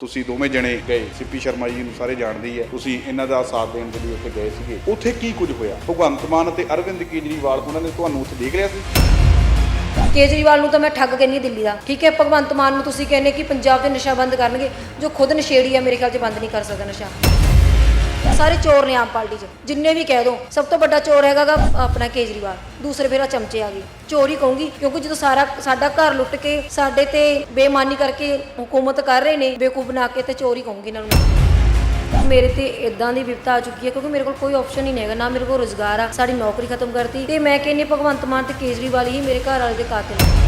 ਤੁਸੀਂ ਦੋਵੇਂ ਜਣੇ ਗਏ, ਸਿੱਪੀ ਸ਼ਰਮਾ ਜੀ ਨੂੰ ਸਾਰੇ ਜਾਣਦੇ ਹੀ ਹੈ ਤੁਸੀਂ ਇਹਨਾਂ ਦਾ ਸਾਥ ਦੇਣ ਦੇ ਲਈ ਉੱਥੇ ਗਏ ਸੀਗੇ। ਉੱਥੇ ਕੀ ਕੁਝ ਹੋਇਆ? ਭਗਵੰਤ ਮਾਨ ਅਤੇ ਅਰਵਿੰਦ ਕੇਜਰੀਵਾਲ, ਉਹਨਾਂ ਨੇ ਤੁਹਾਨੂੰ ਉੱਥੇ ਦੇਖ ਲਿਆ ਸੀ? ਕੇਜਰੀਵਾਲ ਨੂੰ ਤਾਂ ਮੈਂ ਠੱਗ ਕਹਿੰਦੀ ਦਿੱਲੀ ਦਾ। ਠੀਕ ਹੈ, ਭਗਵੰਤ ਮਾਨ ਨੂੰ ਤੁਸੀਂ ਕਹਿੰਦੇ ਕਿ ਪੰਜਾਬ ਦੇ ਨਸ਼ਾ ਬੰਦ ਕਰਨਗੇ, ਜੋ ਖੁਦ ਨਸ਼ੇੜੀ ਹੈ, ਮੇਰੇ ਖਿਆਲ 'ਚ ਬੰਦ ਨਹੀਂ ਕਰ ਸਕਦਾ ਨਸ਼ਾ। ਸਾਰੇ ਚੋਰ ਨੇ ਆਮ ਪਾਰਟੀ 'ਚ, ਜਿੰਨੇ ਵੀ ਕਹਿ ਦੋ, ਸਭ ਤੋਂ ਵੱਡਾ ਚੋਰ ਹੈਗਾ ਆਪਣਾ ਕੇਜਰੀਵਾਲ। ਦੂਸਰੇ ਫੇਰਾ ਚਮਚੇ ਆ ਗਏ। ਚੋਰੀ ਕਹੂੰਗੀ, ਕਿਉਂਕਿ ਜਦੋਂ ਸਾਰਾ, ਸਾਡਾ ਘਰ ਲੁੱਟ ਕੇ ਸਾਡੇ ਤੇ ਬੇਈਮਾਨੀ ਕਰਕੇ ਹੁਕੂਮਤ ਕਰ ਰਹੇ ਨੇ ਬੇਕੂਫ ਬਣਾ ਕੇ ਤੇ ਚੋਰੀ ਕਹੂੰਗੀ ਇਹਨਾਂ ਨੂੰ। ਮੇਰੇ ਤੇ ਇਦਾਂ ਦੀ ਵਿਪਤਾ ਆ ਚੁੱਕੀ ਹੈ, ਕਿਉਂਕਿ ਮੇਰੇ ਕੋਲ ਕੋਈ ਆਪਸ਼ਨ ਹੀ ਨਹੀਂ ਹੈਗਾ, ਨਾ ਮੇਰੇ ਕੋਲ ਰੋਜ਼ਗਾਰ ਆ, ਸਾਡੀ ਨੌਕਰੀ ਖਤਮ ਕਰਤੀ, ਤੇ ਮੈਂ ਕਹਿੰਨੀ ਭਗਵੰਤ ਮਾਨ ਤੇ ਕੇਜਰੀਵਾਲ ਹੀ ਮੇਰੇ ਘਰ ਵਾਲੇ ਦੇ ਕਾਤਿਲ ਨੇ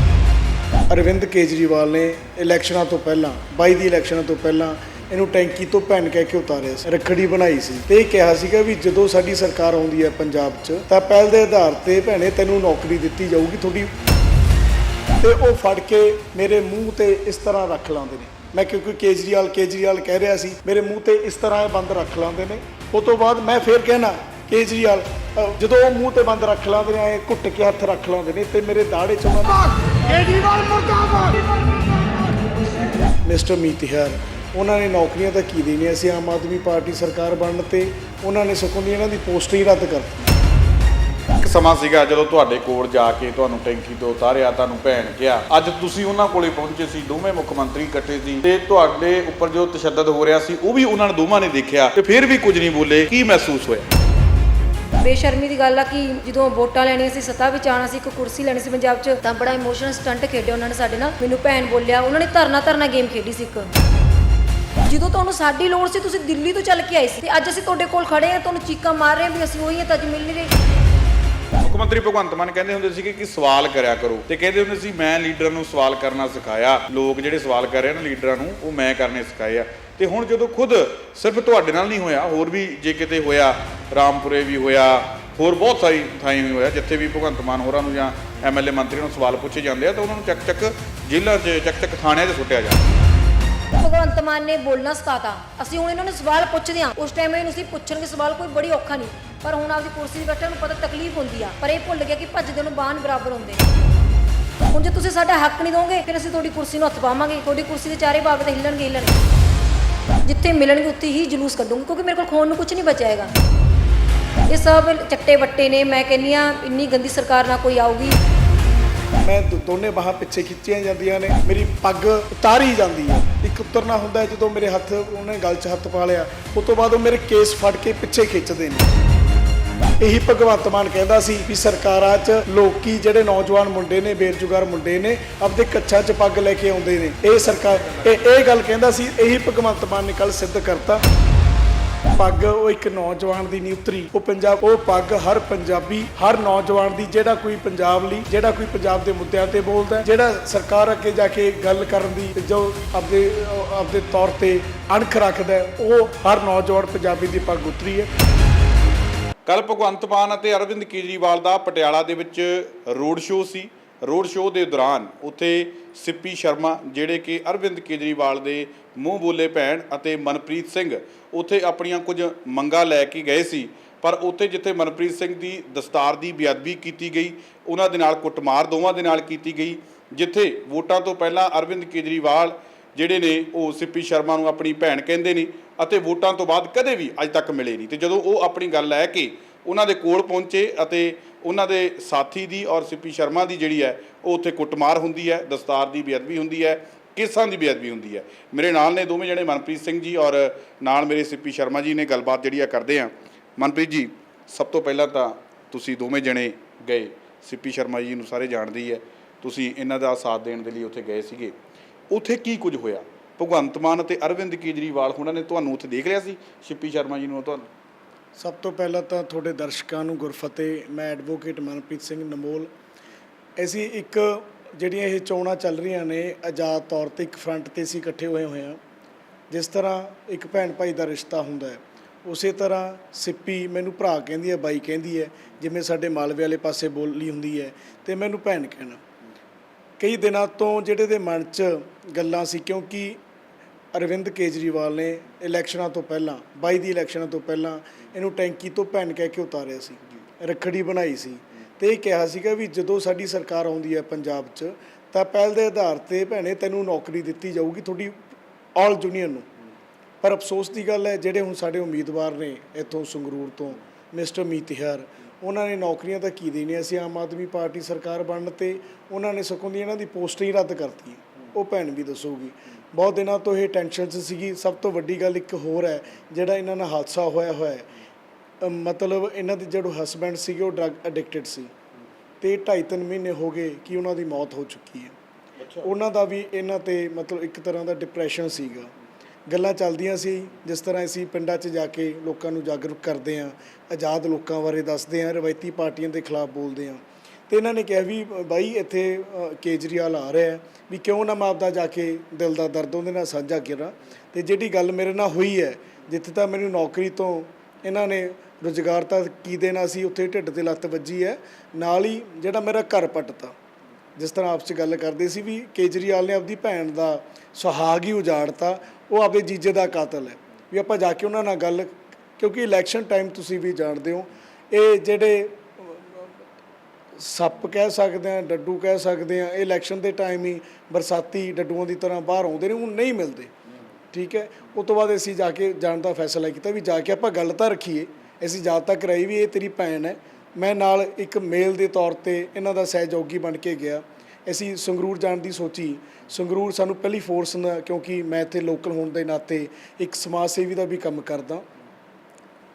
ਅਰਵਿੰਦ ਕੇਜਰੀਵਾਲ ਨੇ ਇਲੈਕਸ਼ਨਾਂ ਤੋਂ ਪਹਿਲਾਂ 22 ਦੀ ਇਲੈਕਸ਼ਨਾਂ ਤੋਂ ਪਹਿਲਾਂ ਇਹਨੂੰ ਟੈਂਕੀ ਤੋਂ ਭੈਣ ਕਹਿ ਕੇ ਉਤਾਰਿਆ ਸੀ ਰੱਖੜੀ ਬਣਾਈ ਸੀ। ਤੇ ਇਹ ਕਿਹਾ ਸੀਗਾ ਵੀ ਜਦੋਂ ਸਾਡੀ ਸਰਕਾਰ ਆਉਂਦੀ ਹੈ ਪੰਜਾਬ 'ਚ ਤਾਂ ਪਹਿਲ ਦੇ ਆਧਾਰ ਤੇ ਭੈਣੇ ਤੈਨੂੰ ਨੌਕਰੀ ਦਿੱਤੀ ਜਾਊਗੀ ਤੁਹਾਡੀ। ਤੇ ਉਹ ਫੜ ਕੇ ਮੇਰੇ ਮੂੰਹ ਤੇ ਇਸ ਤਰ੍ਹਾਂ ਰੱਖ ਲਾਉਂਦੇ ਨੇ। ਮੈਂ ਕਿਉਂਕਿ ਕੇਜਰੀਵਾਲ ਕੇਜਰੀਵਾਲ ਕਹਿ ਰਿਹਾ ਸੀ ਮੇਰੇ ਮੂੰਹ ਤੇ ਇਸ ਤਰ੍ਹਾਂ ਇਹ ਬੰਦ ਰੱਖ ਲਾਉਂਦੇ ਨੇ। ਉਸ ਤੋਂ ਬਾਅਦ ਮੈਂ ਫੇਰ ਕਹਿਣਾ ਕੇਜਰੀਵਾਲ ਜਦੋਂ ਉਹ ਮੂੰਹ ਤੇ ਬੰਦ ਰੱਖ ਲਾਉਂਦੇ ਨੇ ਘੁੱਟ ਕੇ ਹੱਥ ਰੱਖ ਲਾਉਂਦੇ ਨੇ ਤੇ ਮੇਰੇ ਦਾੜੇ 'ਚ ਉਹਨਾਂ ਨੇ ਮਿਸਟਰ ਮੀਤਿਹਾਰ ਉਹਨਾਂ ਨੇ ਨੌਕਰੀਆਂ ਤਾਂ ਕੀ ਦੇਣੀਆਂ ਸੀ ਆਮ ਆਦਮੀ ਪਾਰਟੀ ਸਰਕਾਰ ਬਣਨ ਤੇ ਉਹਨਾਂ ਨੇ ਸਗੋਂ ਦੀ ਇਹਨਾਂ ਦੀ ਪੋਸਟ ਹੀ ਰੱਦ ਕਰਤੀ ਇੱਕ ਸਮਾਂ ਸੀਗਾ ਜਦੋਂ ਤੁਹਾਡੇ ਕੋਲ ਜਾ ਕੇ ਤੁਹਾਨੂੰ ਟੈਂਕੀ ਤੋਂ ਉਤਾਰਿਆ ਤੁਹਾਨੂੰ ਭੈਣ ਕਿਹਾ। ਅੱਜ ਤੁਸੀਂ ਉਹਨਾਂ ਕੋਲੇ ਪਹੁੰਚੇ ਸੀ ਦੋਵੇਂ ਮੁੱਖ ਮੰਤਰੀ ਇਕੱਠੇ ਸੀ। ਤੇ ਤੁਹਾਡੇ ਉੱਪਰ ਜੋ ਤਸ਼ੱਦਦ ਹੋ ਰਿਹਾ ਸੀ ਉਹ ਵੀ ਉਹਨਾਂ ਨੇ ਦੋਵਾਂ ਨੇ ਦੇਖਿਆ ਤੇ ਫਿਰ ਵੀ ਕੁਝ ਨਹੀਂ ਬੋਲੇ। ਕੀ ਮਹਿਸੂਸ ਹੋਇਆ? ਬੇਸ਼ਰਮੀ ਦੀ ਗੱਲ ਆ ਕਿ ਜਦੋਂ ਵੋਟਾਂ ਲੈਣੀਆਂ ਸੀ ਸੱਤਾ ਵਿੱਚ ਆਉਣਾ ਸੀ ਇੱਕ ਕੁਰਸੀ ਲੈਣੀ ਸੀ ਪੰਜਾਬ 'ਚ ਤਾਂ ਬੜਾ ਇਮੋਸ਼ਨਲ ਸਟੰਟ ਖੇਡਿਆ ਉਹਨਾਂ ਨੇ ਸਾਡੇ ਨਾਲ। ਮੈਨੂੰ ਭੈਣ ਬੋਲਿਆ ਉਹਨਾਂ ਨੇ ਧਰਨਾ ਧਰਨਾ ਗੇਮ ਖੇਡੀ ਸੀ ਇੱਕ। ਜਦੋਂ ਤੁਹਾਨੂੰ ਸਾਡੀ ਲੋੜ ਸੀ, ਤੁਸੀਂ ਦਿੱਲੀ ਤੋਂ ਚੱਲ ਕੇ ਆਏ ਸੀ। ਤੇ ਅੱਜ ਅਸੀਂ ਤੁਹਾਡੇ ਕੋਲ ਖੜੇ ਆ ਤੁਹਾਨੂੰ ਚੀਕਾਂ ਮਾਰ ਰਹੇ ਆ ਵੀ ਅਸੀਂ ਉਹੀ ਆ ਤਾਂ ਅੱਜ ਮਿਲ ਨਹੀਂ ਰਹੇ। ਮੁੱਖ ਮੰਤਰੀ ਭਗਵੰਤ ਮਾਨ ਕਹਿੰਦੇ ਹੁੰਦੇ ਸੀ ਕਿ ਸਵਾਲ ਕਰਿਆ ਕਰੋ। ਤੇ ਕਹਿੰਦੇ ਹੁੰਦੇ ਸੀ, ਮੈਂ ਲੀਡਰਾਂ ਨੂੰ ਸਵਾਲ ਕਰਨਾ ਸਿਖਾਇਆ। ਲੋਕ ਜਿਹੜੇ ਸਵਾਲ ਕਰ ਰਹੇ ਨੇ ਲੀਡਰਾਂ ਨੂੰ, ਉਹ ਮੈਂ ਕਰਨੇ ਸਿਖਾਏ ਆ। ਤੇ ਹੁਣ ਜਦੋਂ ਖੁਦ ਸਿਰਫ ਤੁਹਾਡੇ ਨਾਲ ਨਹੀਂ ਹੋਇਆ, ਹੋਰ ਵੀ ਜੇ ਕਿਤੇ ਹੋਇਆ, ਰਾਮਪੁਰੇ ਵੀ ਹੋਇਆ, ਹੋਰ ਬਹੁਤ ਸਾਰੀ ਥਾਈਂ ਵੀ ਹੋਇਆ, ਜਿੱਥੇ ਵੀ ਭਗਵੰਤ ਮਾਨ ਹੋਰਾਂ ਨੂੰ ਜਾਂ ਐਮਐਲਏ ਮੰਤਰੀ ਨੂੰ ਸਵਾਲ ਪੁੱਛੇ ਜਾਂਦੇ ਆ, ਤਾਂ ਉਹਨਾਂ ਨੂੰ ਚੱਕ ਚੱਕ ਜੇਲ੍ਹਾਂ 'ਚ ਚੱਕ ਚੱਕ ਥਾਣਿਆਂ 'ਚ ਸੁੱਟਿਆ ਜਾਂਦਾ। ਭਗਵੰਤ ਮਾਨ ਨੇ ਬੋਲਣਾ ਸਿਖਾਤਾ ਅਸੀਂ ਹੁਣ ਇਹਨਾਂ ਨੂੰ ਸਵਾਲ ਪੁੱਛਦੇ ਹਾਂ। ਉਸ ਟਾਈਮ ਇਹਨੂੰ ਅਸੀਂ ਪੁੱਛਣਗੇ ਸਵਾਲ ਕੋਈ ਬੜੀ ਔਖਾ ਨਹੀਂ। ਪਰ ਹੁਣ ਆਪਦੀ ਕੁਰਸੀ ਤੇ ਬੈਠਣ ਨੂੰ ਪਤਾ ਤਕਲੀਫ ਹੁੰਦੀ ਆ। ਪਰ ਇਹ ਭੁੱਲ ਗਿਆ ਕਿ ਭੱਜਦੇ ਨੂੰ ਬਾਹਨ ਬਰਾਬਰ ਹੁੰਦੇ ਨੇ ਹੁਣ ਜੇ ਤੁਸੀਂ ਸਾਡਾ ਹੱਕ ਨਹੀਂ ਦੋਗੇ ਫਿਰ ਅਸੀਂ ਤੁਹਾਡੀ ਕੁਰਸੀ ਨੂੰ ਹੱਥ ਪਾਵਾਂਗੇ। ਤੁਹਾਡੀ ਕੁਰਸੀ ਦੇ ਚਾਰੇ ਬਾਬੇ ਤੇ ਹਿੱਲਣਗੇ ਹਿੱਲਣਗੇ। ਜਿੱਥੇ ਮਿਲਣਗੇ ਉੱਥੇ ਹੀ ਜਲੂਸ ਕੱਢੂੰਗੀ। ਕਿਉਂਕਿ ਮੇਰੇ ਕੋਲ ਖੋਣ ਨੂੰ ਕੁਝ ਨਹੀਂ ਬਚਿਆ ਹੈਗਾ। ਇਹ ਸਭ ਚੱਟੇ ਵੱਟੇ ਨੇ। ਮੈਂ ਕਹਿੰਨੀ ਆ ਇੰਨੀ ਗੰਦੀ ਸਰਕਾਰ ਨਾਲ ਕੋਈ ਆਊਗੀ। ਮੈਂ ਦੋਨੇ ਬਾਹਾਂ ਪਿੱਛੇ ਖਿੱਚੀਆਂ ਜਾਂਦੀਆਂ ਨੇ। ਮੇਰੀ ਪੱਗ ਉਤਾਰੀ ਜਾਂਦੀ ਹੈ। ਉਤਰਨਾ ਹੁੰਦਾ ਹੈ, ਜਦੋਂ ਮੇਰੇ ਹੱਥ ਉਹਨੇ ਗਲ 'ਚ ਹੱਥ ਪਾ ਲਿਆ, ਉਸ ਤੋਂ ਬਾਅਦ ਉਹ ਮੇਰੇ ਕੇਸ ਫੜ ਕੇ ਪਿੱਛੇ ਖਿੱਚਦੇ ਨੇ। ਇਹੀ ਭਗਵੰਤ ਮਾਨ ਕਹਿੰਦਾ ਸੀ ਵੀ ਸਰਕਾਰਾਂ 'ਚ ਲੋਕੀ ਜਿਹੜੇ ਨੌਜਵਾਨ ਮੁੰਡੇ ਨੇ, ਬੇਰੁਜ਼ਗਾਰ ਮੁੰਡੇ ਨੇ, ਆਪਦੇ ਕੱਛਾਂ 'ਚ ਪੱਗ ਲੈ ਕੇ ਆਉਂਦੇ ਨੇ। ਇਹ ਸਰਕਾਰ, ਇਹ ਇਹ ਗੱਲ ਕਹਿੰਦਾ ਸੀ, ਇਹੀ ਭਗਵੰਤ ਮਾਨ ਨੇ ਕੱਲ ਸਿੱਧ ਕਰਤਾ। ਪੱਗ, ਉਹ ਇੱਕ ਨੌਜਵਾਨ ਦੀ ਨਹੀਂ ਉਤਰੀ। ਉਹ ਪੰਜਾਬ ਉਹ ਪੱਗ ਹਰ ਪੰਜਾਬੀ, ਹਰ ਨੌਜਵਾਨ ਦੀ, ਜਿਹੜਾ ਕੋਈ ਪੰਜਾਬ ਲਈ, ਜਿਹੜਾ ਕੋਈ ਪੰਜਾਬ ਦੇ ਮੁੱਦਿਆਂ ਤੇ ਬੋਲਦਾ ਜਿਹੜਾ ਸਰਕਾਰ ਅੱਗੇ ਜਾ ਕੇ ਗੱਲ ਕਰਨ ਦੀ ਜੋ ਆਪਦੇ ਆਪਦੇ ਤੌਰ ਤੇ ਅਣਖ ਰੱਖਦਾ ਉਹ ਹਰ ਨੌਜਵਾਨ ਪੰਜਾਬੀ ਦੀ ਪੱਗ ਉਤਰੀ ਹੈ। ਕੱਲ ਭਗਵੰਤ ਮਾਨ ਅਤੇ ਅਰਵਿੰਦ ਕੇਜਰੀਵਾਲ ਦਾ ਪਟਿਆਲਾ ਦੇ ਵਿੱਚ ਰੋਡ ਸ਼ੋਅ ਸੀ। ਰੋਡ ਸ਼ੋਅ ਦੇ ਦੌਰਾਨ ਉੱਥੇ ਸਿੱਪੀ ਸ਼ਰਮਾ, ਜਿਹੜੇ ਕਿ ਅਰਵਿੰਦ ਕੇਜਰੀਵਾਲ ਦੇ ਮੂੰਹ ਬੋਲੇ ਭੈਣ ਅਤੇ ਮਨਪ੍ਰੀਤ ਸਿੰਘ ਉੱਥੇ ਆਪਣੀਆਂ ਕੁਝ ਮੰਗਾਂ ਲੈ ਕੇ ਗਏ ਸੀ। ਪਰ ਉੱਥੇ ਜਿੱਥੇ ਮਨਪ੍ਰੀਤ ਸਿੰਘ ਦੀ ਦਸਤਾਰ ਦੀ ਬੇਅਦਬੀ ਕੀਤੀ ਗਈ, ਉਹਨਾਂ ਦੇ ਨਾਲ ਕੁੱਟਮਾਰ ਦੋਵਾਂ ਦੇ ਨਾਲ ਕੀਤੀ ਗਈ, ਜਿੱਥੇ ਵੋਟਾਂ ਤੋਂ ਪਹਿਲਾਂ ਅਰਵਿੰਦ ਕੇਜਰੀਵਾਲ ਜਿਹੜੇ ਨੇ ਉਹ ਸਿੱਪੀ ਸ਼ਰਮਾ ਨੂੰ ਆਪਣੀ ਭੈਣ ਕਹਿੰਦੇ ਨੇ ਅਤੇ ਵੋਟਾਂ ਤੋਂ ਬਾਅਦ ਕਦੇ ਵੀ ਅੱਜ ਤੱਕ ਮਿਲੇ ਨਹੀਂ। ਤੇ ਜਦੋਂ ਉਹ ਆਪਣੀ ਗੱਲ ਲੈ ਕੇ ਉਹਨਾਂ ਦੇ ਕੋਲ ਪਹੁੰਚੇ ਅਤੇ ਉਹਨਾਂ ਦੇ ਸਾਥੀ ਦੀ ਔਰ ਸਿੱਪੀ ਸ਼ਰਮਾ ਦੀ ਜਿਹੜੀ ਹੈ, ਉਹ ਉੱਥੇ ਕੁੱਟਮਾਰ ਹੁੰਦੀ ਹੈ, ਦਸਤਾਰ ਦੀ ਬੇਅਦਬੀ ਹੁੰਦੀ ਹੈ ਕੇਸਾਂ ਦੀ ਬੇਅਦਬੀ ਹੁੰਦੀ ਹੈ। ਮੇਰੇ ਨਾਲ ਨੇ ਦੋਵੇਂ ਜਣੇ, ਮਨਪ੍ਰੀਤ ਸਿੰਘ ਜੀ ਔਰ ਨਾਲ ਮੇਰੇ ਸਿੱਪੀ ਸ਼ਰਮਾ ਜੀ ਨੇ ਗੱਲਬਾਤ ਜਿਹੜੀ ਆ ਕਰਦੇ ਆ। ਮਨਪ੍ਰੀਤ ਜੀ, ਸਭ ਤੋਂ ਪਹਿਲਾਂ ਤਾਂ ਤੁਸੀਂ ਦੋਵੇਂ ਜਣੇ ਗਏ। ਸਿੱਪੀ ਸ਼ਰਮਾ ਜੀ ਨੂੰ ਸਾਰੇ ਜਾਣਦੇ ਹੀ ਹੈ। ਤੁਸੀਂ ਇਹਨਾਂ ਦਾ ਸਾਥ ਦੇਣ ਦੇ ਲਈ ਉੱਥੇ ਗਏ ਸੀਗੇ। ਉੱਥੇ ਕੀ ਕੁਝ ਹੋਇਆ? ਭਗਵੰਤ ਮਾਨ ਅਤੇ ਅਰਵਿੰਦ ਕੇਜਰੀਵਾਲ ਉਹਨਾਂ ਨੇ ਤੁਹਾਨੂੰ ਉੱਥੇ ਦੇਖ ਲਿਆ ਸੀ? ਸਿੱਪੀ ਸ਼ਰਮਾ ਜੀ ਨੂੰ ਤੁਹਾਨੂੰ? ਸਭ ਤੋਂ ਪਹਿਲਾਂ ਤਾਂ ਤੁਹਾਡੇ ਦਰਸ਼ਕਾਂ ਨੂੰ ਗੁਰਫਤਿਹ, ਮੈਂ ਐਡਵੋਕੇਟ ਮਨਪ੍ਰੀਤ ਸਿੰਘ ਨਮੋਲ। ਅਸੀਂ ਇੱਕ ਜਿਹੜੀਆਂ ਇਹ ਚੋਣਾਂ ਚੱਲ ਰਹੀਆਂ ਨੇ, ਆਜ਼ਾਦ ਤੌਰ ਤੇ ਇੱਕ ਫਰੰਟ ਤੇ ਅਸੀਂ ਇਕੱਠੇ ਹੋਏ ਹੋਏ ਹਾਂ। ਜਿਸ ਤਰ੍ਹਾਂ ਇੱਕ ਭੈਣ ਭਾਈ ਦਾ ਰਿਸ਼ਤਾ ਹੁੰਦਾ ਹੈ, ਉਸੇ ਤਰ੍ਹਾਂ ਸਿੱਪੀ ਮੈਨੂੰ ਭਰਾ ਕਹਿੰਦੀ ਹੈ, ਬਾਈ ਕਹਿੰਦੀ ਹੈ, ਜਿਵੇਂ ਸਾਡੇ ਮਾਲਵੇ ਵਾਲੇ ਪਾਸੇ ਬੋਲੀ ਹੁੰਦੀ ਹੈ, ਤੇ ਮੈਨੂੰ ਭੈਣ ਕਹਿਣਾ। ਕਈ ਦਿਨਾਂ ਤੋਂ ਜਿਹੜੇ ਦੇ ਮਨ 'ਚ ਗੱਲਾਂ ਸੀ, ਕਿਉਂਕਿ ਅਰਵਿੰਦ ਕੇਜਰੀਵਾਲ ਨੇ ਇਲੈਕਸ਼ਨਾਂ ਤੋਂ ਪਹਿਲਾਂ 22 ਦੀ ਇਲੈਕਸ਼ਨਾਂ ਤੋਂ ਪਹਿਲਾਂ ਇਹਨੂੰ ਟੈਂਕੀ ਤੋਂ ਭੈਣ ਕਹਿ ਕੇ ਉਤਾਰਿਆ ਸੀ। ਰੱਖੜੀ ਬਣਾਈ ਸੀ। ਤੇ ਇਹ ਕਿਹਾ ਸੀਗਾ ਵੀ ਜਦੋਂ ਸਾਡੀ ਸਰਕਾਰ ਆਉਂਦੀ ਹੈ ਪੰਜਾਬ 'ਚ, ਤਾਂ ਪਹਿਲ ਦੇ ਆਧਾਰ ਤੇ ਭੈਣੇ ਤੈਨੂੰ ਨੌਕਰੀ ਦਿੱਤੀ ਜਾਊਗੀ ਤੁਹਾਡੀ ਆਲ ਯੂਨੀਅਨ ਨੂੰ। ਪਰ ਅਫਸੋਸ ਦੀ ਗੱਲ ਹੈ, ਜਿਹੜੇ ਹੁਣ ਸਾਡੇ ਉਮੀਦਵਾਰ ਨੇ ਇੱਥੋਂ ਸੰਗਰੂਰ ਤੋਂ ਮਿਸਟਰ ਮੀਤਿਹਾਰ ਉਹਨਾਂ ਨੇ ਨੌਕਰੀਆਂ ਤਾਂ ਕੀ ਦੇਣੀਆਂ ਸੀ? ਆਮ ਆਦਮੀ ਪਾਰਟੀ ਸਰਕਾਰ ਬਣਨ ਤੇ ਉਹਨਾਂ ਨੇ ਸਗੋਂ ਦੀ ਇਹਨਾਂ ਦੀ ਪੋਸਟ ਹੀ ਰੱਦ ਕਰਤੀ ਉਹ ਭੈਣ ਵੀ ਦੱਸੂਗੀ। ਬਹੁਤ ਦਿਨਾਂ ਤੋਂ ਇਹ ਟੈਨਸ਼ਨ 'ਚ ਸੀਗੀ। ਸਭ ਤੋਂ ਵੱਡੀ ਗੱਲ ਇੱਕ ਹੋਰ ਹੈ, ਜਿਹੜਾ ਇਹਨਾਂ ਨਾਲ ਹਾਦਸਾ ਹੋਇਆ ਹੋਇਆ ਮਤਲਬ ਇਹਨਾਂ ਦੇ ਜਿਹੜੇ ਹਸਬੈਂਡ ਸੀਗੇ ਉਹ ਡਰੱਗ ਐਡਿਕਟਡ ਸੀ। ਤੇ 2.5 ਮਹੀਨੇ ਹੋ ਗਏ ਕਿ ਉਹਨਾਂ ਦੀ ਮੌਤ ਹੋ ਚੁੱਕੀ ਹੈ। ਉਹਨਾਂ ਦਾ ਵੀ ਇਹਨਾਂ ਤੇ ਮਤਲਬ ਇੱਕ ਤਰ੍ਹਾਂ ਦਾ ਡਿਪਰੈਸ਼ਨ ਸੀਗਾ। ਗੱਲਾਂ ਚੱਲਦੀਆਂ ਸੀ ਜਿਸ ਤਰ੍ਹਾਂ ਅਸੀਂ ਪਿੰਡਾਂ 'ਚ ਜਾ ਕੇ ਲੋਕਾਂ ਨੂੰ ਜਾਗਰੂਕ ਕਰਦੇ ਹਾਂ ਆਜ਼ਾਦ ਲੋਕਾਂ ਬਾਰੇ ਦੱਸਦੇ ਹਾਂ ਰਵਾਇਤੀ ਪਾਰਟੀਆਂ ਦੇ ਖਿਲਾਫ ਬੋਲਦੇ ਹਾਂ। ਤੇ ਇਹਨਾਂ ਨੇ ਕਿਹਾ ਵੀ ਬਾਈ ਇੱਥੇ ਕੇਜਰੀਵਾਲ ਆ ਰਿਹਾ ਵੀ ਕਿਉਂ ਨਾ ਮੈਂ ਆਪਦਾ ਜਾ ਕੇ ਦਿਲ ਦਾ ਦਰਦ ਉਹਦੇ ਨਾਲ ਸਾਂਝਾ ਕਰਾਂ। ਤੇ ਜਿਹੜੀ ਗੱਲ ਮੇਰੇ ਨਾਲ ਹੋਈ ਹੈ ਜਿੱਥੇ ਤਾਂ ਮੈਨੂੰ ਨੌਕਰੀ ਤੋਂ ਇਹਨਾਂ ਨੇ ਰੁਜ਼ਗਾਰ ਤਾਂ ਕੀ ਦੇਣਾ ਸੀ, ਉੱਥੇ ਢਿੱਡ ਤੇ ਲੱਤ ਵੱਜੀ ਹੈ। ਨਾਲ ਹੀ ਜਿਹੜਾ ਮੇਰਾ ਘਰ ਪੱਟਤਾ, ਜਿਸ ਤਰ੍ਹਾਂ ਆਪਸ 'ਚ ਗੱਲ ਕਰਦੇ ਸੀ ਵੀ ਕੇਜਰੀਵਾਲ ਨੇ ਆਪਦੀ ਭੈਣ ਦਾ ਸੁਹਾਗ ਹੀ ਉਜਾੜਤਾ, ਉਹ ਆਪਦੇ ਜੀਜੇ ਦਾ ਕਾਤਲ ਹੈ। ਵੀ ਆਪਾਂ ਜਾ ਕੇ ਉਹਨਾਂ ਨਾਲ ਗੱਲ, ਕਿਉਂਕਿ ਇਲੈਕਸ਼ਨ ਟਾਈਮ ਤੁਸੀਂ ਵੀ ਜਾਣਦੇ ਹੋ, ਇਹ ਜਿਹੜੇ ਸੱਪ ਕਹਿ ਸਕਦੇ ਆ, ਡੱਡੂ ਕਹਿ ਸਕਦੇ ਆ, ਇਹ ਇਲੈਕਸ਼ਨ ਦੇ ਟਾਈਮ ਹੀ ਬਰਸਾਤੀ ਡੱਡੂਆਂ ਦੀ ਤਰ੍ਹਾਂ ਬਾਹਰ ਆਉਂਦੇ ਨੇ, ਉਹ ਨਹੀਂ ਮਿਲਦੇ। ਠੀਕ ਹੈ ਉਸ ਤੋਂ ਬਾਅਦ ਅਸੀਂ ਜਾ ਕੇ ਜਾਣ ਦਾ ਫੈਸਲਾ ਕੀਤਾ ਵੀ ਜਾ ਕੇ ਆਪਾਂ ਗੱਲ ਤਾਂ ਰੱਖੀਏ। ਅਸੀਂ ਯਾਦ ਤੱਕ ਕਰਾਈ ਵੀ ਇਹ ਤੇਰੀ ਭੈਣ ਹੈ। ਮੈਂ ਨਾਲ ਇੱਕ ਮੇਲ ਦੇ ਤੌਰ ਤੇ ਇਹਨਾਂ ਦਾ ਸਹਿਯੋਗੀ ਬਣ ਕੇ ਗਿਆ। ਅਸੀਂ ਸੰਗਰੂਰ ਜਾਣ ਦੀ ਸੋਚੀ। ਸੰਗਰੂਰ ਸਾਨੂੰ ਪਹਿਲੀ ਫੋਰਸ ਨਾ ਕਿਉਂਕਿ ਮੈਂ ਇੱਥੇ ਲੋਕਲ ਹੋਣ ਦੇ ਨਾਤੇ ਇੱਕ ਸਮਾਜ ਸੇਵੀ ਦਾ ਵੀ ਕੰਮ ਕਰਦਾ।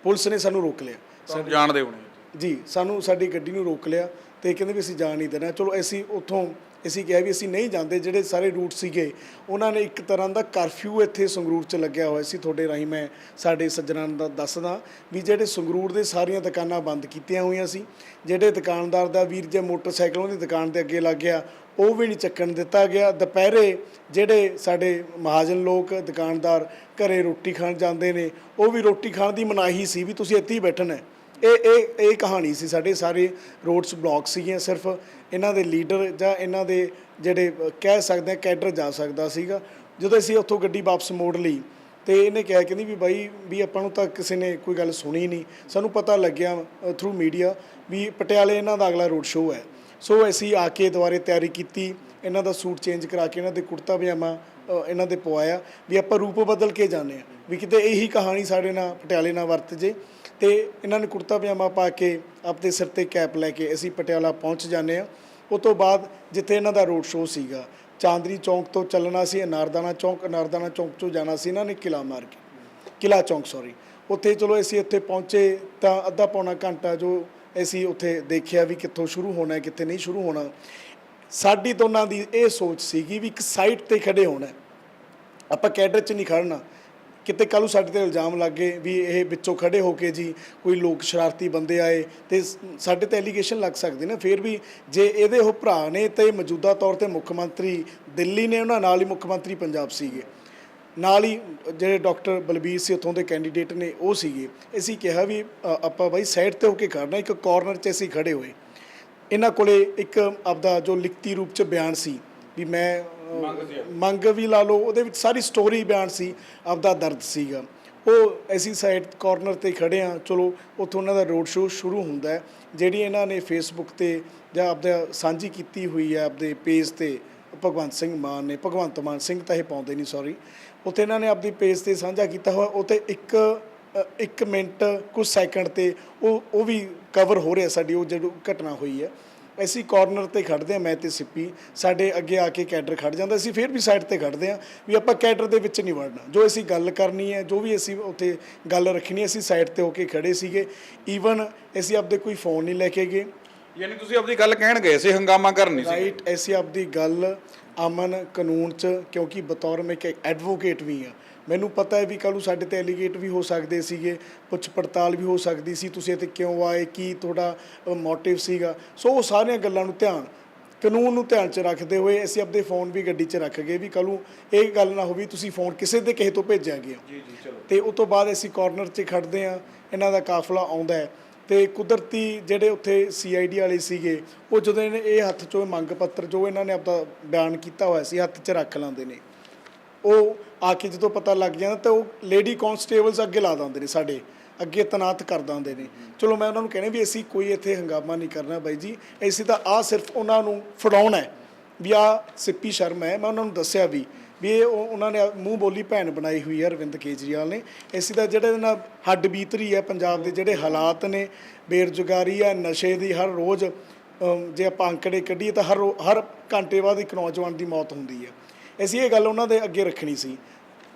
ਪੁਲਿਸ ਨੇ ਸਾਨੂੰ ਰੋਕ ਲਿਆ। ਤੁਹਾਨੂੰ ਜਾਣਦੇ ਹੋਣੇ। ਜੀ ਸਾਨੂੰ ਸਾਡੀ ਗੱਡੀ ਨੂੰ ਰੋਕ ਲਿਆ ਤੇ ਕਹਿੰਦੇ ਵੀ ਅਸੀਂ ਜਾਣ ਨਹੀਂ ਦੇਣਾ। ਚਲੋ ਅਸੀਂ ਉੱਥੋਂ ਅਸੀਂ ਕਿਹਾ ਵੀ ਅਸੀਂ ਨਹੀਂ ਜਾਂਦੇ, ਜਿਹੜੇ ਸਾਰੇ ਰੂਟ ਸੀਗੇ, ਉਹਨਾਂ ਨੇ ਇੱਕ ਤਰ੍ਹਾਂ ਦਾ ਕਰਫਿਊ ਇੱਥੇ ਸੰਗਰੂਰ 'ਚ ਲੱਗਿਆ ਹੋਇਆ ਸੀ। ਤੁਹਾਡੇ ਰਾਹੀਂ ਮੈਂ ਸਾਡੇ ਸੱਜਣਾਂ ਦਾ ਦੱਸਦਾ ਵੀ ਜਿਹੜੇ ਸੰਗਰੂਰ ਦੇ ਸਾਰੀਆਂ ਦੁਕਾਨਾਂ ਬੰਦ ਕੀਤੀਆਂ ਹੋਈਆਂ ਸੀ, ਜਿਹੜੇ ਦੁਕਾਨਦਾਰ ਦਾ ਵੀਰ ਜੇ ਮੋਟਰਸਾਈਕਲ ਉਹਦੀ ਦੁਕਾਨ ਦੇ ਅੱਗੇ ਲੱਗ ਗਿਆ, ਉਹ ਵੀ ਨਹੀਂ ਚੱਕਣ ਦਿੱਤਾ ਗਿਆ। ਦੁਪਹਿਰੇ ਜਿਹੜੇ ਸਾਡੇ ਮਹਾਜਨ ਲੋਕ, ਦੁਕਾਨਦਾਰ ਘਰੇ ਰੋਟੀ ਖਾਣ ਜਾਂਦੇ ਨੇ, ਉਹ ਵੀ ਰੋਟੀ ਖਾਣ ਦੀ ਮਨਾਹੀ ਸੀ ਵੀ ਤੁਸੀਂ ਇੱਥੇ ਹੀ ਬੈਠਣਾ ਹੈ। ਇਹ ਇਹ ਇਹ ਕਹਾਣੀ ਸੀ, ਸਾਡੇ ਸਾਰੇ ਰੋਡਸ ਬਲੌਕ ਸੀਗੀਆਂ, ਸਿਰਫ ਇਹਨਾਂ ਦੇ ਲੀਡਰ ਜਾਂ ਇਹਨਾਂ ਦੇ ਜਿਹੜੇ ਕਹਿ ਸਕਦੇ ਆ, ਕੈਡਰ ਜਾ ਸਕਦਾ ਸੀਗਾ। ਜਦੋਂ ਅਸੀਂ ਉੱਥੋਂ ਗੱਡੀ ਵਾਪਸ ਮੋੜ ਲਈ ਤੇ ਇਹਨੇ ਕਿਹਾ, ਕਹਿੰਦੀ ਵੀ ਬਾਈ, ਵੀ ਆਪਾਂ ਨੂੰ ਤਾਂ ਕਿਸੇ ਨੇ ਕੋਈ ਗੱਲ ਸੁਣੀ ਨਹੀਂ। ਸਾਨੂੰ ਪਤਾ ਲੱਗਿਆ ਥਰੂ ਮੀਡੀਆ ਵੀ ਪਟਿਆਲੇ ਇਹਨਾਂ ਦਾ ਅਗਲਾ ਰੋਡ ਸ਼ੋਅ ਹੈ। ਸੋ ਅਸੀਂ ਆ ਕੇ ਦੁਬਾਰੇ ਤਿਆਰੀ ਕੀਤੀ, ਇਹਨਾਂ ਦਾ ਸੂਟ ਚੇਂਜ ਕਰਾ ਕੇ ਇਹਨਾਂ ਦੇ ਕੁੜਤਾ ਪਜਾਮਾ ਇਹਨਾਂ ਦੇ ਪਵਾਇਆ, ਵੀ ਆਪਾਂ ਰੂਪ ਬਦਲ ਕੇ ਜਾਂਦੇ ਆ ਵੀ ਕਿਤੇ ਇਹੀ ਕਹਾਣੀ ਸਾਡੇ ਨਾਲ, ਪਟਿਆਲੇ ਨਾਲ ਵਰਤ ਜੇ। ਤੇ ਇਹਨਾਂ ਨੇ ਕੁੜਤਾ ਪਜਾਮਾ ਪਾ ਕੇ ਆਪਣੇ ਸਿਰ ਤੇ ਕੈਪ ਲੈ ਕੇ ਅਸੀਂ ਪਟਿਆਲਾ ਪਹੁੰਚ ਜਾਂਦੇ ਆ ਉਸ ਤੋਂ ਬਾਅਦ ਜਿੱਥੇ ਇਹਨਾਂ ਦਾ ਰੋਡ ਸ਼ੋਅ ਸੀਗਾ, ਚਾਂਦਨੀ ਚੌਂਕ ਤੋਂ ਚੱਲਣਾ ਸੀ, ਅਨਾਰਦਾਨਾ ਚੌਂਕ ਅਨਾਰਦਾਨਾ ਚੌਂਕ ਤੋਂ ਜਾਣਾ ਸੀ ਇਹਨਾਂ ਨੇ ਕਿਲਾ ਮਾਰ ਕੇ। ਕਿਲਾ ਚੌਂਕ ਸੌਰੀ ਉੱਥੇ ਚਲੋ ਅਸੀਂ ਉੱਥੇ ਪਹੁੰਚੇ ਤਾਂ ਅੱਧਾ ਪੌਣਾ ਘੰਟਾ ਜੋ ਅਸੀਂ ਉੱਥੇ ਦੇਖਿਆ ਵੀ ਕਿੱਥੋਂ ਸ਼ੁਰੂ ਹੋਣਾ ਹੈ, ਕਿੱਥੇ ਨਹੀਂ ਸ਼ੁਰੂ ਹੋਣਾ। ਸਾਡੀ ਦੋਨਾਂ ਦੀ ਇਹ ਸੋਚ ਸੀਗੀ ਵੀ ਇੱਕ ਸਾਈਡ ਤੇ ਖੜੇ ਹੋਣਾ ਆਪਾਂ ਕੈਡਰ 'ਚ ਨਹੀਂ ਖੜਨਾ ਕਿਤੇ ਕੱਲ੍ਹ ਨੂੰ ਸਾਡੇ ਤੇ ਇਲਜ਼ਾਮ ਲੱਗੇ ਵੀ ਇਹ ਵਿੱਚੋਂ ਖੜੇ ਹੋ ਕੇ ਜੀ ਕੋਈ ਲੋਕ ਸ਼ਰਾਰਤੀ ਬੰਦੇ ਆਏ ਤੇ ਸਾਡੇ ਤੇ ਐਲੀਗੇਸ਼ਨ ਲੱਗ ਸਕਦੇ ਨੇ। ਫਿਰ ਵੀ ਜੇ ਇਹਦੇ ਉਹ ਭਰਾ ਨੇ ਤੇ ਮੌਜੂਦਾ ਤੌਰ ਤੇ ਮੁੱਖ ਮੰਤਰੀ ਦਿੱਲੀ ਨੇ, ਉਹਨਾਂ ਨਾਲ ਹੀ ਮੁੱਖ ਮੰਤਰੀ ਪੰਜਾਬ ਸੀਗੇ। ਨਾਲ ਹੀ ਜਿਹੜੇ ਡਾਕਟਰ ਬਲਬੀਰ ਸੀ ਉੱਥੋਂ ਦੇ ਕੈਂਡੀਡੇਟ ਨੇ, ਉਹ ਸੀਗੇ। ਅਸੀਂ ਕਿਹਾ ਵੀ ਆਪਾਂ ਬਾਈ ਸਾਈਡ ਤੇ ਹੋ ਕੇ ਖੜਨਾ ਇੱਕ ਕਾਰਨਰ 'ਚ ਅਸੀਂ ਖੜੇ ਹੋਏ। ਇਹਨਾਂ ਕੋਲੇ ਇੱਕ ਆਪਦਾ ਜੋ ਲਿਖਤੀ ਰੂਪ 'ਚ ਬਿਆਨ ਸੀ ਵੀ ਮੈਂ ਮੰਗ ਵੀ ਲਾ ਲਓ, ਉਹਦੇ ਵਿੱਚ ਸਾਰੀ ਸਟੋਰੀ ਬਿਆਨ ਸੀ, ਆਪਦਾ ਦਰਦ ਸੀਗਾ। ਉਹ ਅਸੀਂ ਸਾਈਡ ਕਾਰਨਰ ਤੇ ਖੜੇ ਆ ਚਲੋ, ਉੱਥੋਂ ਉਹਨਾਂ ਦਾ ਰੋਡ ਸ਼ੋਅ ਸ਼ੁਰੂ ਹੁੰਦਾ ਹੈ, ਜਿਹੜੀ ਇਹਨਾਂ ਨੇ ਫੇਸਬੁੱਕ ਤੇ ਜਾਂ ਆਪਦਾ ਸਾਂਝੀ ਕੀਤੀ ਹੋਈ ਹੈ, ਆਪਦੇ ਪੇਜ ਤੇ, ਭਗਵੰਤ ਸਿੰਘ ਮਾਨ ਨੇ, ਭਗਵੰਤ ਮਾਨ ਸਿੰਘ ਤਾਂ ਇਹ ਪਾਉਂਦੇ ਨਹੀਂ ਸੌਰੀ ਉੱਥੇ ਇਹਨਾਂ ਨੇ ਆਪਦੀ ਪੇਜ ਤੇ ਸਾਂਝਾ ਕੀਤਾ ਹੋਇਆ, ਉੱਥੇ ਇੱਕ ਇੱਕ ਮਿੰਟ ਕੁਝ ਸੈਕਿੰਡ ਤੇ ਉਹ ਉਹ ਵੀ ਕਵਰ ਹੋ ਰਿਹਾ ਸਾਡੀ, ਉਹ ਜਿਹੜੀ ਘਟਨਾ ਹੋਈ ਹੈ। ਅਸੀਂ ਕਾਰਨਰ ਤੇ ਖੜਦੇ ਆ ਮੈਂ ਤੇ ਸਿੱਪੀ। ਸਾਡੇ ਅੱਗੇ ਆ ਕੇ ਕੈਡਰ ਖੜ ਜਾਂਦਾ ਅਸੀਂ ਫਿਰ ਵੀ ਸਾਈਡ ਤੇ ਖੜਦੇ ਆ ਵੀ ਆਪਾਂ ਕੈਡਰ ਦੇ ਵਿੱਚ ਨਹੀਂ ਵੜਨਾ। ਜੋ ਅਸੀਂ ਗੱਲ ਕਰਨੀ ਹੈ ਜੋ ਵੀ ਅਸੀਂ ਉੱਥੇ ਗੱਲ ਰੱਖਣੀ ਹੈ, ਅਸੀਂ ਸਾਈਡ ਤੇ ਹੋ ਕੇ ਖੜੇ ਸੀਗੇ। ਈਵਨ ਅਸੀਂ ਆਪਦੇ ਕੋਈ ਫੋਨ ਨਹੀਂ ਲੈ ਕੇ ਗਏ। ਯਾਨੀ ਤੁਸੀਂ ਆਪਣੀ ਗੱਲ ਕਹਿਣ ਗਏ ਸੀ ਹੰਗਾਮਾ ਕਰਨ ਨਹੀਂ ਸੀ। ਰਾਈਟ ਐਸੀ ਆਪਦੀ ਗੱਲ ਅਮਨ ਕਾਨੂੰਨ ਚ ਕਿਉਂਕਿ ਬਤੌਰ ਮੈਂ ਇੱਕ ਐਡਵੋਕੇਟ ਵੀ ਆ ਮੈਨੂੰ ਪਤਾ ਹੈ ਵੀ ਕੱਲ੍ਹ ਨੂੰ ਸਾਡੇ ਤੇ ਐਲੀਗੇਟ ਵੀ ਹੋ ਸਕਦੇ ਸੀਗੇ ਪੁੱਛ ਪੜਤਾਲ ਵੀ ਹੋ ਸਕਦੀ ਸੀ ਤੁਸੀਂ ਇੱਥੇ ਕਿਉਂ ਆਏ ਕੀ ਤੁਹਾਡਾ ਮੋਟਿਵ ਸੀਗਾ। ਸੋ ਉਹ ਸਾਰੀਆਂ ਗੱਲਾਂ ਨੂੰ ਧਿਆਨ ਕਾਨੂੰਨ ਨੂੰ ਧਿਆਨ 'ਚ ਰੱਖਦੇ ਹੋਏ ਅਸੀਂ ਆਪਦੇ ਫੋਨ ਵੀ ਗੱਡੀ 'ਚ ਰੱਖ ਗਏ ਵੀ ਕੱਲ੍ਹ ਨੂੰ ਇਹ ਗੱਲ ਨਾ ਹੋਵੇ ਤੁਸੀਂ ਫੋਨ ਕਿਸੇ ਦੇ ਕਿਸੇ ਤੋਂ ਭੇਜਿਆ ਗਿਆ। ਜੀ ਜੀ ਚਲੋ। ਤੇ ਉਸ ਤੋਂ ਬਾਅਦ ਅਸੀਂ ਕਾਰਨਰ 'ਚ ਖੜਦੇ ਆ ਇਹਨਾਂ ਦਾ ਕਾਫਲਾ ਆਉਂਦਾ ਹੈ। ਤੇ ਕੁਦਰਤੀ ਜਿਹੜੇ ਉੱਥੇ ਸੀਆਈਡੀ ਵਾਲੇ ਸੀਗੇ ਉਹ ਜਦੋਂ ਇਹ ਹੱਥ 'ਚੋਂ ਮੰਗ ਪੱਤਰ ਜੋ ਇਹਨਾਂ ਨੇ ਆਪਦਾ ਬਿਆਨ ਕੀਤਾ ਹੋਇਆ ਸੀ ਹੱਥ 'ਚ ਰੱਖ ਲੈਂਦੇ ਨੇ। ਉਹ ਆ ਕੇ ਜਦੋਂ ਪਤਾ ਲੱਗ ਜਾਂਦਾ ਤਾਂ ਉਹ ਲੇਡੀ ਕਨਸਟੇਬਲਸ ਅੱਗੇ ਲਾ ਦਿੰਦੇ ਨੇ ਸਾਡੇ, ਅੱਗੇ ਤਨਾਤ ਕਰ ਦਿੰਦੇ ਨੇ। ਚਲੋ ਮੈਂ ਉਹਨਾਂ ਨੂੰ ਕਹਿੰਦਾ ਵੀ ਅਸੀਂ ਕੋਈ ਇੱਥੇ ਹੰਗਾਮਾ ਨਹੀਂ ਕਰਨਾ ਬਾਈ ਜੀ, ਅਸੀਂ ਤਾਂ ਆ ਸਿਰਫ ਉਹਨਾਂ ਨੂੰ ਫੜਾਉਣਾ ਹੈ। ਵੀ ਆ ਸਿੱਪੀ ਸ਼ਰਮਾ ਹੈ, ਮੈਂ ਉਹਨਾਂ ਨੂੰ ਦੱਸਿਆ ਵੀ ਵੀ ਇਹ ਉਹ- ਉਹਨਾਂ ਨੇ ਮੂੰਹ ਬੋਲੀ ਭੈਣ ਬਣਾਈ ਹੋਈ ਹੈ ਅਰਵਿੰਦ ਕੇਜਰੀਵਾਲ ਨੇ। ਇਸੇ ਦਾ ਜਿਹੜੇ ਇਹਦੇ ਹੱਡ ਬੀਤਰੀ ਹੈ ਪੰਜਾਬ ਦੇ ਜਿਹੜੇ ਹਾਲਾਤ ਨੇ, ਬੇਰੁਜ਼ਗਾਰੀ ਹੈ, ਨਸ਼ੇ ਦੀ ਹਰ ਰੋਜ਼ ਜੇ ਆਪਾਂ ਅੰਕੜੇ ਕੱਢੀਏ ਤਾਂ ਹਰ ਰੋ- ਹਰ ਘੰਟੇ ਬਾਅਦ ਇੱਕ ਨੌਜਵਾਨ ਦੀ ਮੌਤ ਹੁੰਦੀ ਹੈ। ਅਸੀਂ ਇਹ ਗੱਲ ਉਹਨਾਂ ਦੇ ਅੱਗੇ ਰੱਖਣੀ ਸੀ।